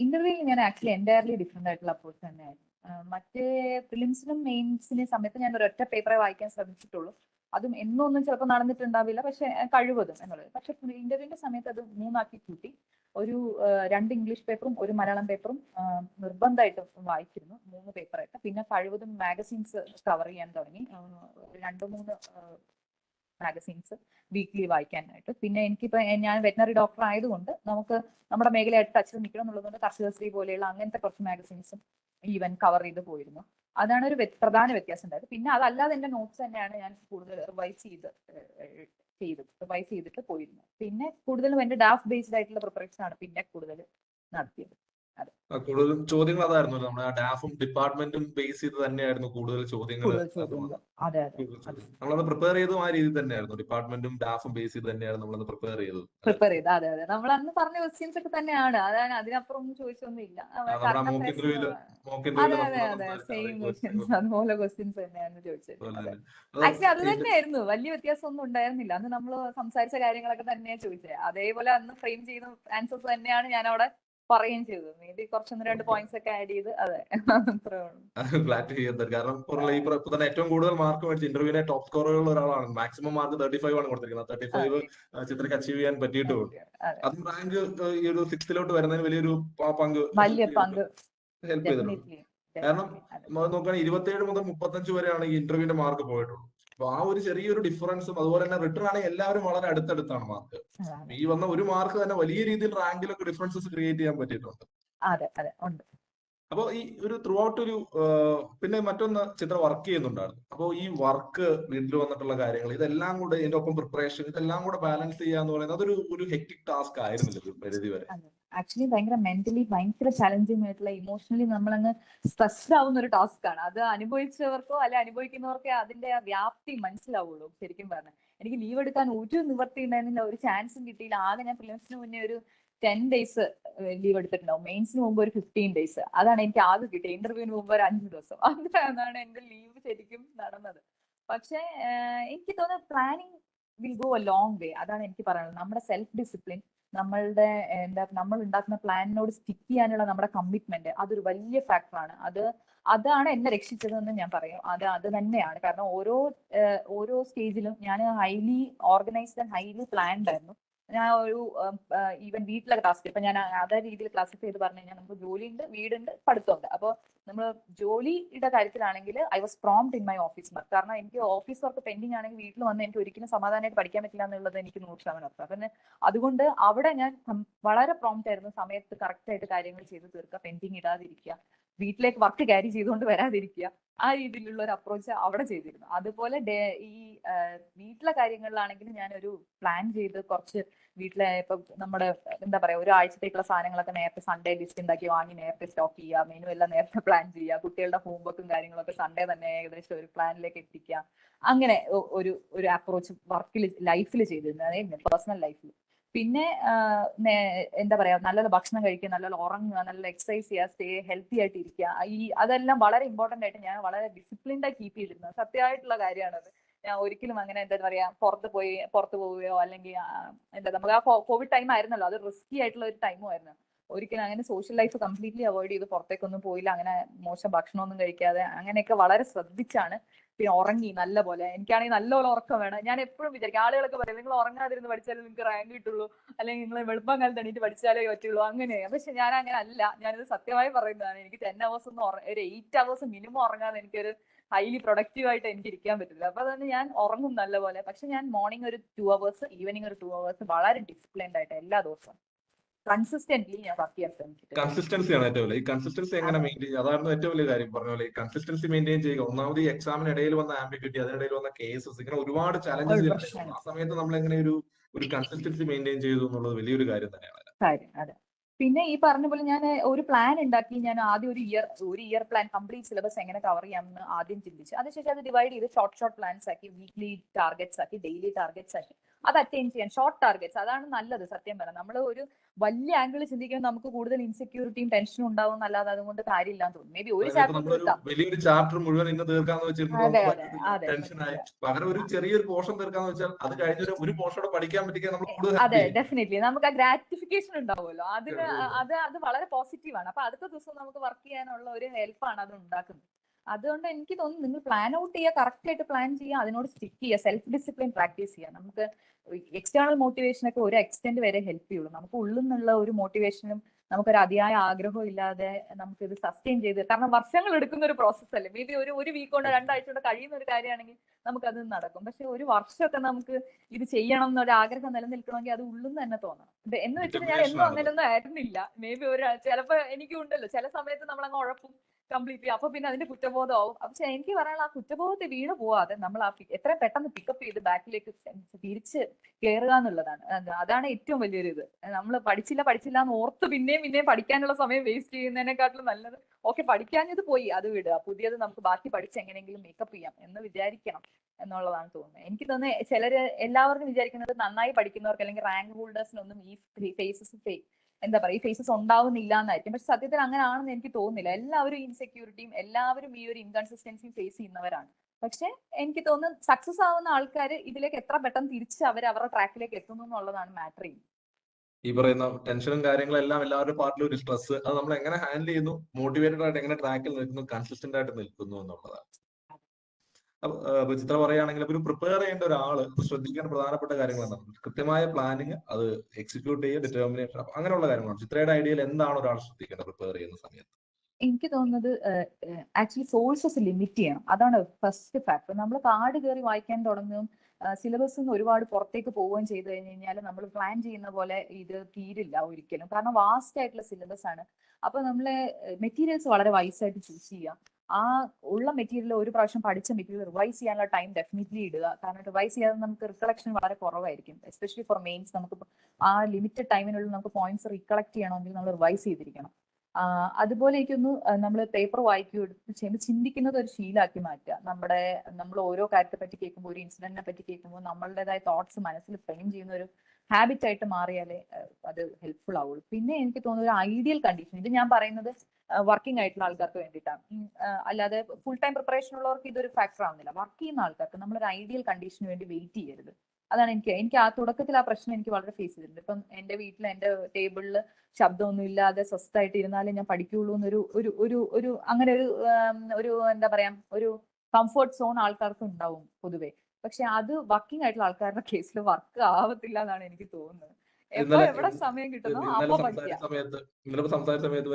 ഇന്റർവ്യൂവിൽ ഞാൻ ആക്ച്വലി എന്റയർലി ഡിഫറെന്റ് ആയിട്ടുള്ള അപ്രോച്ച് തന്നെയായിരുന്നു. മറ്റേ പ്രിലിംസിനും മെയിൻസിനും സമയത്ത് ഞാൻ ഒരൊറ്റ പേപ്പറെ വായിക്കാൻ ശ്രമിച്ചിട്ടുള്ളൂ. അതും എന്നൊന്നും ചിലപ്പോൾ നടന്നിട്ടുണ്ടാവില്ല. പക്ഷെ കഴിവതും എന്നുള്ളത്. പക്ഷെ ഇന്റർവ്യൂവിന്റെ സമയത്ത് അത് മൂന്നാക്കി കൂട്ടി. ഒരു രണ്ട് ഇംഗ്ലീഷ് പേപ്പറും ഒരു മലയാളം പേപ്പറും നിർബന്ധമായിട്ട് വായിച്ചിരുന്നു. മൂന്ന് പേപ്പറായിട്ട് പിന്നെ കഴിവതും മാഗസിൻസ് കവർ ചെയ്യാൻ തുടങ്ങി. രണ്ട് മൂന്ന് മാഗസീൻസ് വീക്ക്ലി വായിക്കാനായിട്ട്. പിന്നെ എനിക്കിപ്പോ എ- ഞാൻ വെറ്റിനറി ഡോക്ടർ ആയതുകൊണ്ട് നമുക്ക് നമ്മുടെ മേഖലയായിട്ട് ടച്ചിൽ നിൽക്കണം എന്നുള്ളതുകൊണ്ട് കർഷകശ്രീ പോലെയുള്ള അങ്ങനത്തെ കുറച്ച് മാഗസീൻസും ഈവൻ കവർ ചെയ്ത് പോയിരുന്നു. അതാണ് ഒരു പ്രധാന വ്യത്യാസം ഉണ്ടായത്. പിന്നെ അതല്ലാതെ എന്റെ നോട്ട്സ് തന്നെയാണ് ഞാൻ കൂടുതൽ റിവൈസ് ചെയ്ത് ചെയ്ത് റിവൈസ് ചെയ്തിട്ട് പോയിരുന്നു പിന്നെ കൂടുതലും എന്റെ ഡാഫ് ബേസ്ഡ് ആയിട്ടുള്ള പ്രിപ്പറേഷൻ ആണ് പിന്നെ കൂടുതൽ നടത്തിയത്. കൂടുതലും ചോദ്യങ്ങൾ അതായിരുന്നു നമ്മുടെ ഡാഫും ഡിപ്പാർട്ട്മെന്റും ബേസ് ചെയ്ത് തന്നെയായിരുന്നു കൂടുതൽ ചോദ്യങ്ങൾ. നമ്മളത് പ്രിപ്പയർ ചെയ്തതും ആ രീതിയിൽ തന്നെയായിരുന്നു. ഡിപ്പാർട്ട്മെന്റും ഡാഫും ബേസ് ചെയ്ത് തന്നെയാണ് നമ്മളത് പ്രിപ്പയർ ചെയ്തത്. പ്രിപ്പയർ ചെയ്ത് അതെ അതെ. നമ്മൾ അന്ന് പറഞ്ഞ ക്വസ്റ്റ്യൻസ് ഒക്കെ തന്നെയാണ്. അതാണ് അതിനപ്പുറം ഒന്നും mock മോക്ക് അതെ അതെ അതെ. സെയിം ക്വസ്റ്റ്യൻസ് അതുപോലെ ക്വസ്റ്റ്യൻസ് തന്നെയാണ് ചോദിച്ചത്. ആക്ച്വലി അത്. തന്നെയായിരുന്നു. വലിയ വ്യത്യാസമൊന്നും ഉണ്ടായിരുന്നില്ല. അന്ന് നമ്മൾ സംസാരിച്ച കാര്യങ്ങളൊക്കെ തന്നെയാണ് ചോദിച്ചത് അതേപോലെ അന്ന് ഫ്രെയിം ചെയ്ത ആൻസേഴ്സ് തന്നെയാണ് ഞാൻ അവിടെ പറയുകയും ചെയ്തു. മേബി കുറച്ചൊന്ന് രണ്ട് പോയിന്റ്സ് ഒക്കെ ആഡ് ചെയ്ത് അതെ ഫ്ലാറ്റ് ചെയ്യുന്നത് കാരണം ഈ തന്നെ ഏറ്റവും കൂടുതൽ മാർക്ക് മേടിച്ച ഇന്റർവ്യൂവിനെ ടോപ്പ് സ്കോറുകളിൽ ഒരാളാണ്. മാക്സിമം മാർക്ക് തേർട്ടി ഫൈവ് ആണ് കൊടുത്തിരിക്കുന്നത്. തേർട്ടി ഫൈവ് ചിത്രക്ക് അച്ചീവ് ചെയ്യാൻ പറ്റിയിട്ടുമുണ്ട് അത് റാങ്ക് ഈ ഒരു സിക്സ്ത്തിലോട്ട് വരുന്നതിന് വലിയൊരു പങ്ക് വലിയ പങ്ക്. ഹെൽപ്പ് ചെയ്തിട്ടുണ്ട്. കാരണം നോക്കുകയാണെങ്കിൽ നോക്കുകയാണെങ്കിൽ ഇരുപത്തിയേഴ് മുതൽ മുപ്പത്തഞ്ച് വരെയാണ് ഈ ഇന്റർവ്യൂവിന്റെ മാർക്ക് പോയിട്ടുള്ളൂ. അപ്പൊ ആ ഒരു ചെറിയൊരു ഡിഫറൻസും അതുപോലെ തന്നെ റിട്ടേൺ ആണെങ്കിൽ എല്ലാവരും വളരെ അടുത്തടുത്താണ് മാർക്ക് ഈ വന്ന ഒരു മാർക്ക് തന്നെ വലിയ രീതിയിൽ റാങ്കിലൊക്കെ ഡിഫറൻസസ് ക്രിയേറ്റ് ചെയ്യാൻ പറ്റിയിട്ടുണ്ട്. അപ്പൊ ഈ ഒരു ത്രൂ ഔട്ട് ഒരു പിന്നെ മറ്റൊന്ന് ചിത്രം വർക്ക് ചെയ്യുന്നുണ്ടായിരുന്നു അപ്പോൾ ഈ വർക്ക് വീട്ടിൽ വന്നിട്ടുള്ള കാര്യങ്ങൾ ഇതെല്ലാം കൂടെ ഇതിന്റെ ഒപ്പം പ്രിപ്പറേഷൻ ഇതെല്ലാം കൂടെ ബാലൻസ് ചെയ്യുക എന്ന് പറയുന്നത് അതൊരു ഒരു ഹെക്ടിക് ടാസ്ക് ആയിരുന്നില്ല ഒരു പരിധി വരെ. ആക്ച്വലി ഭയങ്കര മെന്റലി ഭയങ്കര ചലഞ്ചിങ് ആയിട്ടുള്ള ഇമോഷണലി നമ്മളങ്ങ് സ്ട്രെസ്ഡ് ആവുന്ന ഒരു ടാസ്ക് ആണ്. അത് അനുഭവിച്ചവർക്കോ അല്ലെ അനുഭവിക്കുന്നവർക്കോ അതിന്റെ ആ വ്യാപ്തി മനസ്സിലാവുള്ളൂ ശരിക്കും പറഞ്ഞാൽ. എനിക്ക് ലീവ് എടുക്കാൻ ഒരു നിവർത്തി ഉണ്ടായിരുന്നില്ല ഒരു ചാൻസും കിട്ടിയില്ല. ആകെ ഞാൻ ഫിലിംസിന് മുന്നേ ഒരു ടെൻ ഡേയ്സ് ലീവ് എടുത്തിട്ടുണ്ടാവും. മെയിൻസിന് മുമ്പ് ഒരു ഫിഫ്റ്റീൻ ഡേയ്സ് അതാണ് എനിക്ക് ആകെ കിട്ടിയത്. ഇന്റർവ്യൂവിന് മുമ്പ് ഒരു അഞ്ച് ദിവസം. അതാണ് എന്റെ ലീവ് ശരിക്കും നടന്നത്. പക്ഷേ എനിക്ക് തോന്നുന്നത് planning will go a long way അതാണ് എനിക്ക് പറയുന്നത് നമ്മുടെ സെൽഫ് ഡിസിപ്ലിൻ നമ്മളുടെ എന്താ നമ്മൾ ഉണ്ടാക്കുന്ന പ്ലാനിനോട് സ്റ്റിക്ക് ചെയ്യാനുള്ള നമ്മുടെ കമ്മിറ്റ്മെന്റ് അതൊരു വലിയ ഫാക്ടറാണ് അത് അതാണ് എന്നെ രക്ഷിച്ചതെന്ന് ഞാൻ പറയും. അത് അത് തന്നെയാണ്. കാരണം ഓരോ ഓരോ സ്റ്റേജിലും ഞാൻ highly organised and highly planned ആയിരുന്നു. ഞാൻ ഒരു ഈവൻ വീട്ടിലൊക്കെ ടാസ്ക് ഇപ്പൊ ഞാൻ അതേ രീതിയിൽ ക്ലാസിഫൈ ചെയ്ത് പറഞ്ഞു കഴിഞ്ഞാൽ നമുക്ക് ജോലിയുണ്ട് വീടുണ്ട് പഠിത്തമുണ്ട്. അപ്പോൾ നമ്മൾ ജോലിയുടെ കാര്യത്തിലാണെങ്കിൽ I was prompt in my office work കാരണം എനിക്ക് ഓഫീസ് വർക്ക് പെൻഡിങ് ആണെങ്കിൽ വീട്ടിൽ വന്ന് എനിക്ക് ഒരിക്കലും സമാധാനമായിട്ട് പഠിക്കാൻ പറ്റില്ല എന്നുള്ളത് എനിക്ക് നൂറ് ശതമാനം ഉറപ്പാണ്. പിന്നെ അതുകൊണ്ട് അവിടെ ഞാൻ വളരെ പ്രോംപ്റ്റ് ആയിരുന്നു സമയത്ത് കറക്റ്റ് ആയിട്ട് കാര്യങ്ങൾ ചെയ്ത് തീർക്കുക പെൻഡിങ് ഇടാതിരിക്കുക. വീട്ടിലേക്ക് വർക്ക് ക്യാരി ചെയ്തുകൊണ്ട് വരാതിരിക്കുക. ആ രീതിയിലുള്ള ഒരു അപ്രോച്ച് അവിടെ ചെയ്തിരുന്നു. അതുപോലെ ഈ വീട്ടിലെ കാര്യങ്ങളിലാണെങ്കിൽ ഞാനൊരു പ്ലാൻ ചെയ്ത് കുറച്ച് വീട്ടിലെ ഇപ്പൊ നമ്മുടെ എന്താ പറയാ ഒരാഴ്ചത്തേക്കുള്ള സാധനങ്ങളൊക്കെ നേരത്തെ സൺഡേ ലിസ്റ്റ് ഉണ്ടാക്കി വാങ്ങി നേരത്തെ സ്റ്റോക്ക് ചെയ്യുക മെനു എല്ലാം നേരത്തെ പ്ലാൻ ചെയ്യുക കുട്ടികളുടെ ഹോംവർക്കും കാര്യങ്ങളൊക്കെ സൺഡേ തന്നെ ഏകദേശം ഒരു പ്ലാനിലേക്ക് എത്തിക്കുക അങ്ങനെ ഒരു ഒരു അപ്രോച്ച് വർക്കിൽ ലൈഫിൽ ചെയ്തിരുന്നു അതായത് പേഴ്സണൽ ലൈഫിൽ പിന്നെ എന്താ പറയാ നല്ലൊരു ഭക്ഷണം കഴിക്കുക നല്ല ഉറങ്ങുക നല്ല എക്സസൈസ് ചെയ്യുക സ്റ്റേ ഹെൽത്തി ആയിട്ട് ഇരിക്കുക. ഈ അതെല്ലാം വളരെ ഇമ്പോർട്ടന്റ് ആയിട്ട് ഞാൻ വളരെ ഡിസിപ്ലിൻഡ് ആയി കീപ്പ് ചെയ്തിരുന്നത്. സത്യമായിട്ടുള്ള കാര്യമാണത്. ഞാൻ ഒരിക്കലും അങ്ങനെ എന്താ പറയാ പുറത്ത് പോയി പുറത്ത് പോവുകയോ അല്ലെങ്കിൽ എന്താ നമുക്ക് ആ കോവിഡ് ടൈം ആയിരുന്നല്ലോ. അത് റിസ്കി ആയിട്ടുള്ള ഒരു ടൈമും ആയിരുന്നു. ഒരിക്കലും അങ്ങനെ സോഷ്യൽ ലൈഫ് കംപ്ലീറ്റ്ലി അവോയ്ഡ് ചെയ്ത് പുറത്തേക്കൊന്നും പോയില്ല. അങ്ങനെ മോശം ഭക്ഷണമൊന്നും കഴിക്കാതെ അങ്ങനെയൊക്കെ വളരെ ശ്രദ്ധിച്ചാണ് പിന്നെ ഉറങ്ങി നല്ല പോലെ എനിക്കാണെങ്കിൽ നല്ലപോലെ ഉറക്കം വേണം. ഞാൻ എപ്പോഴും വിചാരിക്കും ആളുകളൊക്കെ പറയും നിങ്ങൾ ഉറങ്ങാതിരുന്ന് പഠിച്ചാലേ നിങ്ങൾക്ക് റാങ്ക് കിട്ടുള്ളൂ. അല്ലെങ്കിൽ നിങ്ങൾ വെളുപ്പം കാലത്ത് എണീറ്റ് പഠിച്ചാലേ പറ്റുള്ളൂ. അങ്ങനെ പക്ഷെ ഞാൻ അങ്ങനെ അല്ല. ഞാനിത് സത്യമായി പറയുന്നതാണ്. എനിക്ക് ടെൻ അവേഴ്സ് ഒന്നും ഒരു എയ്റ്റ് അവേഴ്സ് മിനിമം ഉറങ്ങാതെ എനിക്കൊരു ഹൈലി പ്രൊഡക്റ്റീവ് ആയിട്ട് എനിക്ക് ഇരിക്കാൻ പറ്റില്ല അപ്പൊ അതുകൊണ്ട് ഞാൻ ഉറങ്ങും നല്ലപോലെ. പക്ഷെ ഞാൻ മോർണിംഗ് ഒരു ടു അവേഴ്സ് ഈവനിങ് ഒരു ടു അവേഴ്സ് വളരെ ഡിസിപ്ലിൻഡ് ആയിട്ട് എല്ലാ ദിവസവും. കൺസിസ്റ്റന്റ്ലി ഞാൻ വർക്ക് ചെയ്യാൻ ശ്രമിക്കും കൺസിസ്റ്റൻസി ആണ് ഏറ്റവും വലിയ. ഈ കൺസിസ്റ്റൻസി എങ്ങനെ മെയിന്റെയിൻ അതായിരുന്നു ഏറ്റവും വലിയ കാര്യം പറഞ്ഞ പോലെ. കൺസിസ്റ്റൻസി മെയിന്റെയിൻ ചെയ്യുക. ഒന്നാമത് ഈ എക്സാമിന് ഇടയിൽ വന്ന ആംബിഗ്യൂറ്റി അതിനിടയിൽ വന്ന കേസസ് ഇങ്ങനെ ഒരുപാട് ചലഞ്ചസ് ആ സമയത്ത് നമ്മൾ എങ്ങനെ ഒരു ഒരു കൺസിസ്റ്റൻസി മെയിന്റെയിൻ ചെയ്തു എന്നുള്ളത് വലിയൊരു കാര്യം തന്നെയാണ്. കാര്യം അതെ. പിന്നെ ഈ പറഞ്ഞ പോലെ ഞാൻ ഒരു പ്ലാൻ ഉണ്ടാക്കി. ഞാൻ ആദ്യം ഒരു ഇയർ ഒരു ഇയർ പ്ലാൻ കംപ്ലീറ്റ് സിലബസ് എങ്ങനെ കവർ ചെയ്യാമെന്ന് ആദ്യം ചിന്തിച്ചു. അതിനുശേഷം അത് ഡിവൈഡ് ചെയ്ത് ഷോർട്ട് ഷോർട്ട് പ്ലാൻസ് ആക്കി വീക്ക്ലി ടാർഗറ്റ്സ് ആക്കി ഡെയിലി ടാർഗറ്റ്സ് ആക്കി. അത് അറ്റൈൻ ചെയ്യാൻ ഷോർട്ട് ടാർഗറ്റ്സ് അതാണ് നല്ലത് സത്യം പറയാം നമ്മൾ ഒരു വലിയ ആംഗിൾ ചിന്തിക്കുമ്പോൾ നമുക്ക് കൂടുതൽ ഇൻസെക്യൂരിറ്റിയും ടെൻഷനും ഉണ്ടാവും അല്ലാതെ അതുകൊണ്ട് കാര്യമില്ല തോന്നുന്നു. മേ ബി ഒരു ചാപ്റ്റർ വലിയൊരു ചാപ്റ്റർ മുഴുവൻ ഇന്ന് തീർക്കാന്ന് അതെ. ടെൻഷനായി പകരം ഒരു ചെറിയൊരു പോർഷൻ തീർക്കാന്ന് വെച്ചാൽ അത് കഴിഞ്ഞൊരു ഒരു പോർഷനോടെ പഠിക്കാൻ പറ്റിക്കാൻ നമ്മൾ കൂടുതൽ അതെ ഡെഫിനറ്റ്ലി നമുക്ക് ആ ഗ്രാറ്റിഫിക്കേഷൻ ഉണ്ടാവുമല്ലോ. അതിന് അതെ, അതെ. വളരെ പോസിറ്റീവ് ആണ്. അപ്പൊ അടുത്ത ദിവസം നമുക്ക് വർക്ക് ചെയ്യാനുള്ള ഒരു ഹെൽപ്പാണ് അത് ഉണ്ടാക്കുന്നത്. അതുകൊണ്ട് എനിക്ക് തോന്നുന്നു നിങ്ങൾ പ്ലാൻ ഔട്ട് ചെയ്യുക കറക്റ്റ് ആയിട്ട് പ്ലാൻ ചെയ്യുക അതിനോട് സ്റ്റിക്ക് ചെയ്യുക സെൽഫ് ഡിസിപ്ലിൻ പ്രാക്ടീസ് ചെയ്യുക. നമുക്ക് എക്സ്റ്റേണൽ മോട്ടിവേഷൻ ഒക്കെ ഒരു എക്സ്റ്റെന്റ് വരെ ഹെൽപ്പ് ചെയ്യുള്ളൂ. നമുക്ക് ഉള്ളിൽ നിന്നുള്ള ഒരു മോട്ടിവേഷനും നമുക്കൊരു അതിയായ ആഗ്രഹവും ഇല്ലാതെ നമുക്ക് ഇത് സസ്റ്റെയിൻ ചെയ്ത് കാരണം വർഷങ്ങൾ എടുക്കുന്ന ഒരു പ്രോസസ് അല്ലേ? മേ ബി ഒരു ഒരു വീക്ക് കൊണ്ടോ രണ്ടാഴ്ച കൊണ്ടോ കഴിയുന്ന ഒരു കാര്യമാണെങ്കിൽ നമുക്ക് നമുക്കത് നടക്കും. പക്ഷെ ഒരു വർഷമൊക്കെ നമുക്ക് ഇത് ചെയ്യണം എന്നൊരു ആഗ്രഹം നിലനിൽക്കണമെങ്കിൽ അത് ഉള്ളിൽ നിന്ന് തന്നെ തോന്നണം. എന്ന് വെച്ചിട്ട് ഞാൻ എന്നും അങ്ങനെ ഒന്നും അങ്ങനെയൊന്നും ആയിരുന്നില്ല. മേ ബി ഒരു ചിലപ്പോ എനിക്കും ഉണ്ടല്ലോ. ചില സമയത്ത് നമ്മൾ അങ്ങ് ഉഴപ്പും കംപ്ലീറ്റ്ലി അപ്പൊ പിന്നെ അതിന്റെ കുറ്റബോധമാവും. പക്ഷെ എനിക്ക് പറയാനുള്ള ആ കുറ്റബോധത്തെ വീണ് പോവാതെ നമ്മൾ ആ എത്ര പെട്ടെന്ന് പിക്കപ്പ് ചെയ്ത് ബാക്കിലേക്ക് തിരിച്ച് കയറുക എന്നുള്ളതാണ്. അത് അതാണ് ഏറ്റവും വലിയൊരു ഇത്. നമ്മൾ പഠിച്ചില്ല പഠിച്ചില്ല എന്ന് ഓർത്ത് പിന്നെയും പിന്നെയും പഠിക്കാനുള്ള സമയം വേസ്റ്റ് ചെയ്യുന്നതിനെക്കാട്ടിലും നല്ലത്. ഓക്കെ പഠിക്കാഞ്ഞത് പോയി അത് വിടുക. പുതിയത് നമുക്ക് ബാക്കി പഠിച്ച് എങ്ങനെയെങ്കിലും മേക്കപ്പ് ചെയ്യാം എന്ന് വിചാരിക്കണം എന്നുള്ളതാണ് തോന്നുന്നത്. എനിക്ക് തോന്നുന്നത് ചിലര് എല്ലാവർക്കും വിചാരിക്കുന്നത് നന്നായി പഠിക്കുന്നവർക്ക് അല്ലെങ്കിൽ റാങ്ക് ഹോൾഡേഴ്സിനൊന്നും ഈ ഫേസസ് എന്താ പറയുക ഈ ഫേസസ് ഉണ്ടാവുന്നില്ല എന്നായിരിക്കും പക്ഷെ സത്യത്തിൽ അങ്ങനെ ആണെന്ന് എനിക്ക് തോന്നുന്നില്ല. എല്ലാവരും ഇൻസെക്യൂരിറ്റിയും എല്ലാവരും ഈ ഒരു ഇൻകൺസിസ്റ്റൻസിയും ഫേസ് ചെയ്യുന്നവരാണ്. പക്ഷെ എനിക്ക് തോന്നുന്നു സക്സസ് ആവുന്ന ആൾക്കാർ ഇതിലേക്ക് എത്ര പെട്ടെന്ന് തിരിച്ച് അവർ അവരുടെ ട്രാക്കിലേക്ക് എത്തുന്നു എന്നുള്ളതാണ് മാറ്റർ ചെയ്യുന്നത്. ഈ പറയുന്ന ടെൻഷനും കാര്യങ്ങളും എല്ലാം എല്ലാവരുടെ പാർട്ടിലും ഒരു സ്ട്രെസ് അത് നമ്മൾ എങ്ങനെ ഹാൻഡിൽ ചെയ്യുന്നു? മോട്ടിവേറ്റഡ് ആയിട്ട് എങ്ങനെ ട്രാക്കിൽ നിൽക്കുന്നു? കൺസിസ്റ്റന്റ് ആയിട്ട് നിൽക്കുന്നു എന്നുള്ളതാണ്. അപ്പൊ ചിത്ര പറയുകയാണെങ്കിൽ ഒരു പ്രിപ്പയർ ചെയ്യേണ്ട ഒരാൾ ശ്രദ്ധിക്കേണ്ട പ്രധാനപ്പെട്ട കാര്യങ്ങൾ എന്താണ് കൃത്യമായ പ്ലാനിങ് അത് എക്സിക്യൂട്ട് ചെയ്യുക ഡിറ്റർമിനേഷൻ അങ്ങനെയുള്ള കാര്യങ്ങളാണ്. ചിത്രയുടെ ഐഡിയയിൽ എന്താണ് ഒരാൾ ശ്രദ്ധിക്കേണ്ടത് പ്രിപ്പയർ ചെയ്യുന്ന സമയത്ത്? എനിക്ക് തോന്നുന്നത് ആക്ച്വലി സോഴ്സസ് ലിമിറ്റ് ചെയ്യണം. അതാണ് ഫസ്റ്റ് ഫാക്ടർ നമ്മൾ കാർഡ് കയറി വായിക്കാൻ തുടങ്ങും സിലബസ് നിന്ന് ഒരുപാട് പുറത്തേക്ക് പോവുകയും ചെയ്തു കഴിഞ്ഞ് കഴിഞ്ഞാൽ നമ്മൾ പ്ലാൻ ചെയ്യുന്ന പോലെ ഇത് തീരില്ല ഒരിക്കലും. കാരണം വാസ്റ്റ് ആയിട്ടുള്ള സിലബസ് ആണ്. അപ്പൊ നമ്മളെ മെറ്റീരിയൽസ് വളരെ വൈസ് ആയിട്ട് ചൂസ് ചെയ്യുക ആ ഉള്ള മെറ്റീരിയൽ ഒരു പ്രാവശ്യം പഠിച്ച മെറ്റീരിയൽ റിവൈസ് ചെയ്യാനുള്ള ടൈം ഡെഫിനറ്റ്ലി ഇടുക. കാരണം റിവൈസ് ചെയ്യാതെ നമുക്ക് റിക്കളക്ഷൻ വളരെ കുറവായിരിക്കും. എസ്പെഷ്യലി ഫോർ മെയിൻസ് നമുക്ക് ആ ലിമിറ്റഡ് ടൈമിനുള്ളിൽ നമുക്ക് പോയിന്റ്സ് റീകളക്ട് ചെയ്യണമെങ്കിൽ നമ്മൾ റിവൈസ് ചെയ്തിരിക്കണം. അതുപോലെ എനിക്കൊന്ന് നമ്മൾ പേപ്പർ വായിക്കുകയോ എടുത്ത് ചെയ്യുമ്പോൾ ചിന്തിക്കുന്നത് ഒരു ശീലാക്കി മാറ്റുക. നമ്മുടെ നമ്മൾ ഓരോ കാര്യത്തെ പറ്റി കേൾക്കുമ്പോൾ ഒരു ഇൻസിഡന്റിനെ പറ്റി കേൾക്കുമ്പോൾ നമ്മളുടേതായ തോട്ട്സ് മനസ്സിൽ ഫ്രെയിം ചെയ്യുന്ന ഒരു ഹാബിറ്റ് ആയിട്ട് മാറിയാലേ അത് ഹെൽപ്ഫുൾ ആവുള്ളൂ. പിന്നെ എനിക്ക് തോന്നുന്നത് ഒരു ഐഡിയൽ കണ്ടീഷൻ ഇത് ഞാൻ പറയുന്നത് വർക്കിംഗ് ആയിട്ടുള്ള ആൾക്കാർക്ക് വേണ്ടിയിട്ടാണ്. അല്ലാതെ ഫുൾ ടൈം പ്രിപ്പറേഷൻ ഉള്ളവർക്ക് ഇതൊരു ഫാക്ടർ ആവുന്നില്ല. വർക്ക് ചെയ്യുന്ന ആൾക്കാർക്ക് നമ്മൾ ഒരു ഐഡിയൽ കണ്ടീഷന് വേണ്ടി വെയിറ്റ് ചെയ്യരുത്. അതാണ് എനിക്ക് എനിക്ക് ആ തുടക്കത്തിൽ ആ പ്രശ്നം എനിക്ക് വളരെ ഫേസ് ചെയ്തിട്ടുണ്ട്. ഇപ്പം എന്റെ വീട്ടിൽ എന്റെ ടേബിളിൽ ശബ്ദമൊന്നും ഇല്ലാതെ സ്വസ്ഥമായിട്ട് ഇരുന്നാലേ ഞാൻ പഠിക്കുള്ളൂ എന്നൊരു ഒരു ഒരു ഒരു അങ്ങനെ ഒരു ഒരു എന്താ പറയാ ഒരു കംഫർട്ട് സോൺ ആൾക്കാർക്ക് ഉണ്ടാവും പൊതുവെ. പക്ഷെ അത് വർക്കിംഗ് ആയിട്ടുള്ള ആൾക്കാരുടെ കേസിൽ വർക്ക് ആവത്തില്ല എന്നാണ് എനിക്ക് തോന്നുന്നത്. ഇന്നലെ- സംസാരിച്ച സമയത്ത്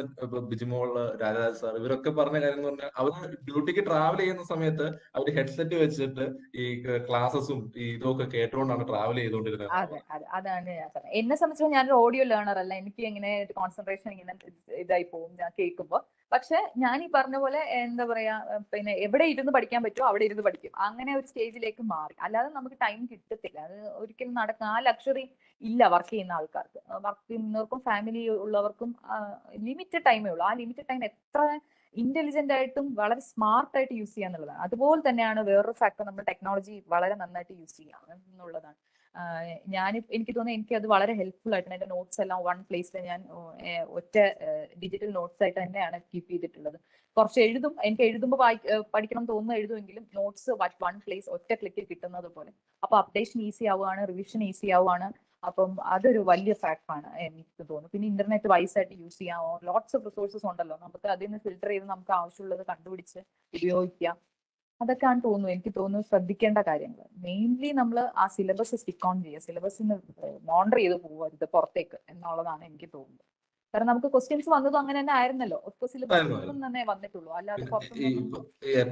ബിജിമോൾ രാജരാജ് സാർ ഇവരൊക്കെ പറഞ്ഞ കാര്യം എന്ന് പറഞ്ഞാൽ അവർ ഡ്യൂട്ടിക്ക് ട്രാവൽ ചെയ്യുന്ന സമയത്ത് അവർ ഹെഡ്സെറ്റ് വെച്ചിട്ട് ഈ ക്ലാസ്സസും ഇതൊക്കെ കേട്ടുകൊണ്ടാണ് ട്രാവൽ ചെയ്തുകൊണ്ടിരുന്നത് അതെ അതെ. അതാണ് എന്നെ സംബന്ധിച്ചിടത്തോളം ഞാനൊരു ഓഡിയോ ലേണർ അല്ല. എനിക്ക് ഇങ്ങനെ കോൺസെൻട്രേഷൻ ഇങ്ങനെ ഇതായി പോകും ഞാൻ കേൾക്കുമ്പോൾ പക്ഷെ ഞാൻ ഈ പറഞ്ഞ പോലെ എന്താ പറയാ പിന്നെ എവിടെ ഇരുന്ന് പഠിക്കാൻ പറ്റുമോ അവിടെ ഇരുന്ന് പഠിക്കും. അങ്ങനെ ഒരു സ്റ്റേജിലേക്ക് മാറി. അല്ലാതെ നമുക്ക് ടൈം കിട്ടത്തില്ല. അത് ഒരിക്കലും നടക്കുന്ന ആ ലക്ഷറി ഇല്ല വർക്ക് ചെയ്യുന്ന ആൾക്കാർക്ക്. വർക്ക് ചെയ്യുന്നവർക്കും ഫാമിലി ഉള്ളവർക്കും ലിമിറ്റഡ് ടൈമേ ഉള്ളൂ. ആ ലിമിറ്റഡ് ടൈം എത്ര ഇന്റലിജന്റ് ആയിട്ടും വളരെ സ്മാർട്ട് ആയിട്ട് യൂസ് ചെയ്യുക എന്നുള്ളതാണ് അതുപോലെ തന്നെയാണ് വേറൊരു ഫാക്ടർ നമ്മൾ ടെക്നോളജി വളരെ നന്നായിട്ട് യൂസ് ചെയ്യുക എന്നുള്ളതാണ് ഞാൻ എനിക്ക് തോന്നുന്നു എനിക്ക് അത് വളരെ ഹെൽപ്ഫുൾ ആയിട്ടാണ് എന്റെ നോട്ട്സ് എല്ലാം വൺ പ്ലേസിൽ ഞാൻ ഒറ്റ ഡിജിറ്റൽ നോട്ട്സ് ആയിട്ട് തന്നെയാണ് കീപ്പ് ചെയ്തിട്ടുള്ളത്. കുറച്ച് എഴുതും എനിക്ക് എഴുതുമ്പോൾ പഠിക്കണം തോന്നുന്നു എഴുതുമെങ്കിലും നോട്ട്സ് വൺ പ്ലേസ് ഒറ്റ ക്ലിക്കിൽ കിട്ടുന്നത് പോലെ. അപ്പൊ അപ്ഡേഷൻ ഈസി ആവുകയാണ് റിവിഷൻ ഈസി ആവുകയാണ്. അപ്പം അതൊരു വലിയ ഫാക്ടറാണ് എനിക്ക് തോന്നുന്നു. പിന്നെ ഇന്റർനെറ്റ് വൈസ് ആയിട്ട് യൂസ് ചെയ്യാം. ലോട്ട്സ് ഓഫ് റിസോഴ്സസ് ഉണ്ടല്ലോ. നമുക്ക് അതിൽ നിന്ന് ഫിൽട്ടർ ചെയ്ത് നമുക്ക് ആവശ്യമുള്ളത് കണ്ടുപിടിച്ച് ഉപയോഗിക്കാം. അതൊക്കെയാണ് തോന്നുന്നു എനിക്ക് തോന്നുന്നു ശ്രദ്ധിക്കേണ്ട കാര്യങ്ങൾ മെയിൻലി നമ്മൾ ആ സിലബസ് സ്റ്റിക്ക് ഓൺ ചെയ്യുക. സിലബസിന് മോണ്ടർ ചെയ്ത് പോകരുത് പുറത്തേക്ക് എന്നുള്ളതാണ് എനിക്ക് തോന്നുന്നത്. കാരണം നമുക്ക് ക്വസ്റ്റ്യൻസ് വന്നതും അങ്ങനെ തന്നെ ആയിരുന്നല്ലോ. തന്നെ വന്നിട്ടുള്ളൂ. അല്ലാതെ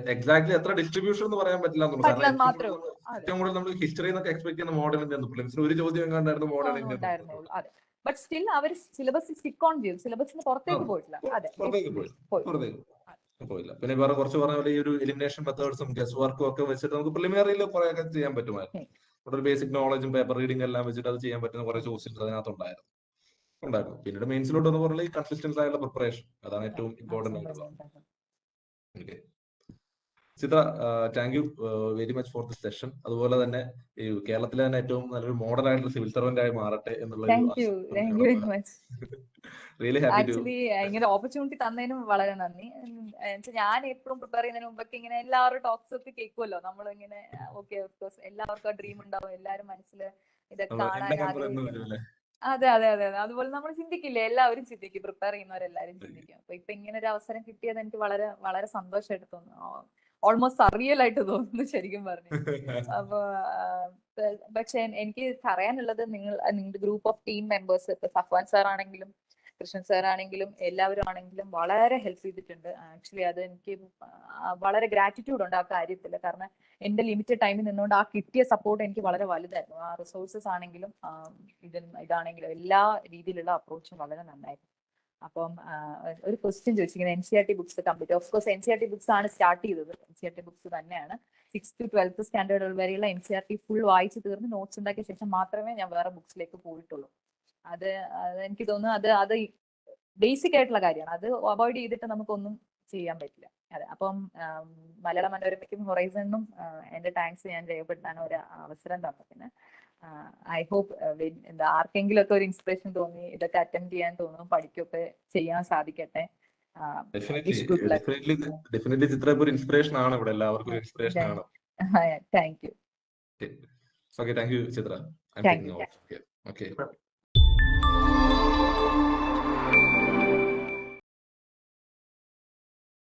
എക്സാക്ട്ലി എത്ര ഡിസ്ട്രിബ്യൂഷൻ എന്ന് പറയാൻ പറ്റില്ല മാത്രമേ ഉള്ളൂ. ഏറ്റവും കൂടുതൽ നമ്മൾ ഹിസ്റ്ററി എക്സ്പെക്ട് ചെയ്യുന്ന മോഡലിന്റെ ഒരു ചോദ്യം എങ്ങാണ്ടായിരുന്നു ഇന്ത്യ അതെ. ബട്ട് സ്റ്റിൽ അവർ സിലബസ് സ്റ്റിക്ക് ഓൺ ചെയ്തു. സിലബസിന് പുറത്തേക്ക്. പോയിട്ടില്ല. അതെ. പോയി. പോയില്ല. പിന്നെ വേറെ കുറച്ച് പറഞ്ഞ പോലെ ഈ ഒരു എലിമിനേഷൻ മെത്തേഡ്സും ഗസ് വർക്കും ഒക്കെ വെച്ചിട്ട് നമുക്ക് പ്രിലിമിനറിയിൽ കുറെ ഒക്കെ ചെയ്യാൻ പറ്റുമായിരുന്നു. ഒരു ബേസിക് നോളജും പേപ്പർ റീഡിംഗ് എല്ലാം വെച്ചിട്ട് അത് ചെയ്യാൻ പറ്റുന്ന കുറെ ചോദ്യങ്ങൾ അതിനകത്ത് ഉണ്ടായിരുന്നു. ഉണ്ടായിരുന്നു. പിന്നീട് മെയിൻസിലോട്ട് എന്ന് പറഞ്ഞാൽ ഈ കൺസിസ്റ്റൻസ് ആയുള്ള പ്രിപ്പറേഷൻ അതാണ് ഏറ്റവും ഇമ്പോർട്ടന്റ് ആയിട്ടുള്ളത്. Okay. Chitra thank you very much for this session അതുപോലെ തന്നെ ഈ കേരളത്തിലെ തന്നെ ഏറ്റവും നല്ലൊരു മോഡൽ ആയിട്ടുള്ള സിവിൽ സർവന്റ് ആയി മാറട്ടെ എന്നുള്ള ആക്ച്വലി <laughs> ഇങ്ങനെ ഓപ്പർച്യൂണിറ്റി തന്നതിനും വളരെ നന്ദി. ഞാൻ എപ്പോഴും പ്രിപ്പയർ ചെയ്യുന്നതിന് മുമ്പൊക്കെ ഇങ്ങനെ എല്ലാവരും ടോക്സ് ഒക്കെ കേൾക്കുമല്ലോ നമ്മൾ ഇങ്ങനെ ഓക്കെ എല്ലാവർക്കും ഡ്രീം ഉണ്ടാവും. എല്ലാവരും മനസ്സിൽ ഇതൊക്കെ കാണാൻ അതെ അതെ അതെ അതെ. അതുപോലെ നമ്മൾ ചിന്തിക്കില്ലേ? എല്ലാവരും ചിന്തിക്കും. പ്രിപ്പയർ ചെയ്യുന്നവരെല്ലാരും ചിന്തിക്കും. അപ്പൊ ഇപ്പൊ ഇങ്ങനെ ഒരു അവസരം കിട്ടിയത് എനിക്ക് വളരെ വളരെ സന്തോഷമായിട്ട് തോന്നുന്നു. ഓൾമോസ്റ്റ് അറിയലായിട്ട് തോന്നുന്നു ശരിക്കും പറഞ്ഞു. <laughs> അപ്പൊ പക്ഷെ എനിക്ക് പറയാനുള്ളത് നിങ്ങൾ നിങ്ങളുടെ ഗ്രൂപ്പ് ഓഫ് ടീം മെമ്പേഴ്സ് ഇപ്പൊ സഫ്വാൻ സാർ ആണെങ്കിലും കൃഷ്ണൻ സാർ ആണെങ്കിലും എല്ലാവരും ആണെങ്കിലും വളരെ ഹെൽപ്പ് ചെയ്തിട്ടുണ്ട്. ആക്ച്വലി അത് എനിക്ക് വളരെ ഗ്രാറ്റിറ്റ്യൂഡ് ഉണ്ട് ആ കാര്യത്തിൽ കാരണം എന്റെ ലിമിറ്റഡ് ടൈമിൽ നിന്നുകൊണ്ട് ആ കിട്ടിയ സപ്പോർട്ട് എനിക്ക് വളരെ വലുതായിരുന്നു. ആ റിസോഴ്സസ് ആണെങ്കിലും ഇത് ഇതാണെങ്കിലും എല്ലാ രീതിയിലുള്ള അപ്രോച്ചും വളരെ നന്നായിരുന്നു. അപ്പം ഒരു ക്വസ്റ്റ്യൻ ചോദിച്ചിരിക്കുന്നത് N C R T books complete of course N C R T books ആണ് സ്റ്റാർട്ട് ചെയ്തത്. N C R T books തന്നെയാണ്. സിക്സ് ടു ട്വൽത്ത് സ്റ്റാൻഡേർഡ് വരെയുള്ള N C R T full വായിച്ച് തീർന്ന് നോട്ട്സ് ഉണ്ടാക്കിയ ശേഷം മാത്രമേ ഞാൻ വേറെ ബുക്സിലേക്ക് പോയിട്ടുള്ളൂ. അത് എനിക്ക് തോന്നുന്നു അത് അത് ബേസിക് ആയിട്ടുള്ള കാര്യമാണ്. അത് അവോയ്ഡ് ചെയ്തിട്ട് നമുക്കൊന്നും ചെയ്യാൻ പറ്റില്ല. അതെ അപ്പം മലയാള മനോരമയ്ക്കും ഹൊറൈസണിനും എന്റെ താങ്ക്സ് ഞാൻ രേഖപ്പെടുത്താൻ ഒരു അവസരം തന്നതിന് ഐ ഹോപ്പ് എന്താ ആർക്കെങ്കിലും ഒക്കെ ഒരു ഇൻസ്പിറേഷൻ തോന്നി ഇതൊക്കെ അറ്റൻഡ് ചെയ്യാൻ തോന്നും പഠിക്കൊക്കെ ചെയ്യാൻ സാധിക്കട്ടെ. ഡെഫിനറ്റ്ലി ചിത്ര ഒരു ഇൻസ്പിറേഷൻ ആണ് ഇവിടെ എല്ലാവർക്കും ഇൻസ്പിറേഷൻ ആണ്. Thank you okay thank you Chitra. Thank okay